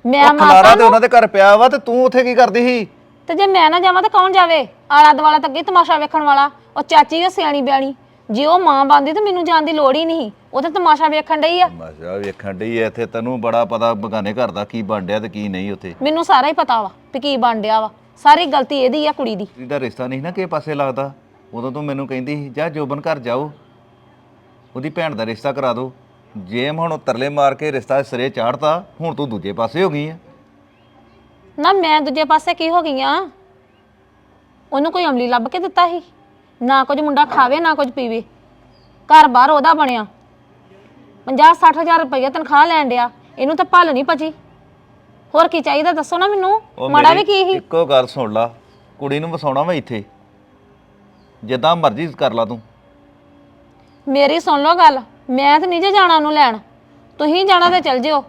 ਮੈਂ ਉਹ ਖਲਾਰਾ ਮਾਤਾ ਤੇ ਉਹਨਾਂ ਦੇ ਘਰ ਪਿਆ ਵਾ ਤੇ ਤੂੰ ਉੱਥੇ ਕੀ ਕਰਦੀ ਸੀ? ਤੇ ਜੇ ਮੈਂ ਨਾ ਜਾਵਾਂ ਤਾਂ ਕੌਣ ਜਾਵੇ? ਆਲਾ ਦੁਆਲਾ ਤਾਂ ਅੱਗੇ ਹੀ ਤਮਾਸ਼ਾ ਵੇਖਣ ਵਾਲਾ। ਉਹ ਚਾਚੀ ਉਹ ਸਿਆਣੀ ਬਿਆਣੀ ਜੇ ਉਹ ਮਾਂ ਬੰਦੀ ਤੇ ਮੈਨੂੰ ਜਾਣ ਦੀ ਲੋੜ ਹੀ ਨਹੀਂ ਉਹ ਤਾਂ ਤਮਾਸ਼ਾ ਵੇਖਣ ਡਈ ਆ। ਮਜ਼ਾ ਵੇਖਣ ਡਈ ਐ ਇੱਥੇ ਤੈਨੂੰ ਬੜਾ ਪਤਾ ਬਗਾਨੇ ਘਰ ਦਾ ਕੀ ਬਣ ਡਿਆ ਤੇ ਕੀ ਨਹੀਂ ਉੱਥੇ। ਮੈਨੂੰ ਸਾਰਾ ਹੀ ਪਤਾ ਵਾ ਵੀ ਕੀ ਬਣ ਡਿਆ ਵਾ ਸਾਰੀ ਗਲਤੀ ਇਹਦੀ ਆ ਕੁੜੀ ਦੀ। ਇਹਦਾ ਰਿਸ਼ਤਾ ਨਹੀਂ ਨਾ ਕਿਸੇ ਪਾਸੇ ਲੱਗਦਾ ਉਦੋਂ ਤੂੰ ਮੈਨੂੰ ਕਹਿੰਦੀ ਸੀ ਜਾ ਜੋਬਨ ਘਰ ਜਾਓ ਉਹਦੀ ਭੈਣ ਦਾ ਰਿਸ਼ਤਾ ਕਰਾ ਦਿਓ ਜੇ ਮੈਂ ਹੁਣ ਉਹ ਤਰਲੇ ਮਾਰ ਕੇ ਰਿਸ਼ਤਾ ਸਿਰੇ ਚਾੜਤਾ ਹੁਣ ਤੂੰ ਦੂਜੇ ਪਾਸੇ ਹੋ ਗਈ ਆ। ਨਾ ਮੈਂ ਦੂਜੇ ਪਾਸੇ ਕੀ ਹੋ ਗਈ ਆ? ਉਹਨੂੰ ਕੋਈ ਅਮਲੀ ਲੱਭ ਕੇ ਦਿੱਤਾ ਸੀ? ਨਾ ਕੁਝ ਮੁੰਡਾ ਖਾਵੇ ਨਾ ਕੁਝ ਪੀਵੇ। ਘਰ ਬਾਹਰ ਉਹਦਾ ਬਣਿਆ। 50 60000 ਰੁਪਏ ਤਨਖਾਹ ਲੈਣ ਡਿਆ। ਇਹਨੂੰ ਤਾਂ ਭੱਲ ਨਹੀਂ ਪਚੀ। ਹੋਰ ਕੀ ਚਾਹੀਦਾ ਦੱਸੋ ਨਾ ਮੈਨੂੰ? ਉਹ ਮਾੜਾ ਵੀ ਮੇਰੀ ਕੀ ਸੀ? ਇੱਕੋ ਗੱਲ ਸੁਣ ਲਾ। ਕੁੜੀ ਨੂੰ ਵਸਾਉਣਾ ਵਾ ਇੱਥੇ। ਜਿੱਦਾਂ ਮਰਜ਼ੀ ਕਰ ਲਾ ਤੂੰ। ਮੇਰੀ ਸੁਣ ਲਓ ਗੱਲ। ਮੈਂ ਤਾਂ ਨਹੀਂ ਜੇ ਜਾਣਾ ਉਹਨੂੰ ਲੈਣ। ਤੁਸੀਂ ਜਾਣਾ ਤੇ ਚਲ ਜਿਓ।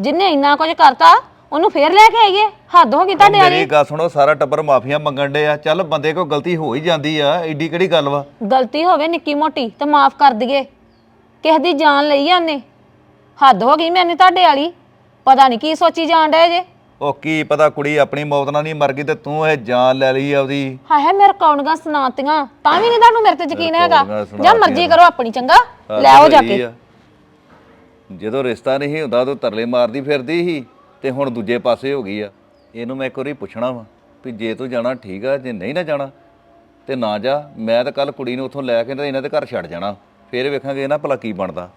ਜਿੰਨੇ ਇੰਨਾ ਕੁਝ ਕਰਤਾ ਉਹਨੂੰ ਫੇਰ ਲੈ ਕੇ ਆਈਏ? ਹੱਦ ਹੋ ਗਈ ਤੁਹਾਡੇ ਮੇਰੀ ਵਾਲੀ। ਗੱਲ ਸੁਣੋ ਸਾਰਾ ਟੱਬਰ ਮਾਫੀਆਂ ਮੰਗਣ ਡੇ ਆ ਚੱਲ ਬੰਦੇ ਕੋ ਗਲਤੀ ਹੋ ਹੀ ਜਾਂਦੀ ਆ। ਏਡੀ ਕਿਹੜੀ ਗੱਲ ਵਾ? ਗਲਤੀ ਹੋਵੇ ਨਿੱਕੀ ਮੋਟੀ ਤੇ ਮਾਫ ਕਰ ਦਈਏ। ਕਿਸੇ ਦੀ ਜਾਨ ਲਈ ਆ ਉਹਨੇ। ਹੱਦ ਹੋ ਗਈ ਮੈਨੂੰ ਤੁਹਾਡੇ ਵਾਲੀ। ਪਤਾ ਨਹੀਂ ਕੀ ਸੋਚੀ ਜਾਣ ਡਏ ਜੇ। ਉਹ ਕੀ ਪਤਾ ਕੁੜੀ ਆਪਣੀ ਮੌਤ ਨਾਲ ਨਹੀਂ ਮਰ ਗਈ ਤੇ ਤੂੰ ਇਹ ਜਾਨ ਲੈ ਲਈ ਆ ਉਹਦੀ। ਹਾਏ ਹਾਏ ਮੇਰੇ ਕੌਣੀਆਂ ਸੁਣਾਤੀਆਂ? ਤਾਂ ਵੀ ਨਹੀਂ ਤੁਹਾਨੂੰ ਮੇਰੇ ਤੇ ਯਕੀਨ ਹੈਗਾ। ਕੌਣੀਆਂ ਜਾਂ ਮਰਜ਼ੀ ਸੁਣਾਤੀਆਂ। ਕਰੋ ਆਪਣੀ ਚੰਗਾ? ਲੈ ਆਓ ਜਾ ਕੇ। ਜਦੋਂ ਰਿਸ਼ਤਾ ਨਹੀਂ ਹੁੰਦਾ ਉਦੋਂ ਤਰਲੇ ਮਾਰਦੀ ਫਿਰਦੀ ਸੀ। ਤੇ ਹੁਣ ਦੂਜੇ ਪਾਸੇ ਹੋ ਗਈ ਆ। ਇਹਨੂੰ ਮੈਂ ਇੱਕ ਵਾਰੀ ਪੁੱਛਣਾ ਵਾ ਵੀ ਜੇ ਤੂੰ ਜਾਣਾ ਠੀਕ ਆ, ਜੇ ਨਹੀਂ ਨਾ ਜਾਣਾ, ਤੇ ਨਾ ਜਾ। ਮੈਂ ਤਾਂ ਕੱਲ ਕੁੜੀ ਨੂੰ ਉੱਥੋਂ ਲੈ ਕੇ ਤੇ ਇਹਨਾਂ ਦੇ ਘਰ ਛੱਡ ਜਾਣਾ। ਫੇਰ ਵੇਖਾਂਗੇ ਨਾ ਭਲਾ ਕੀ ਬਣਦਾ।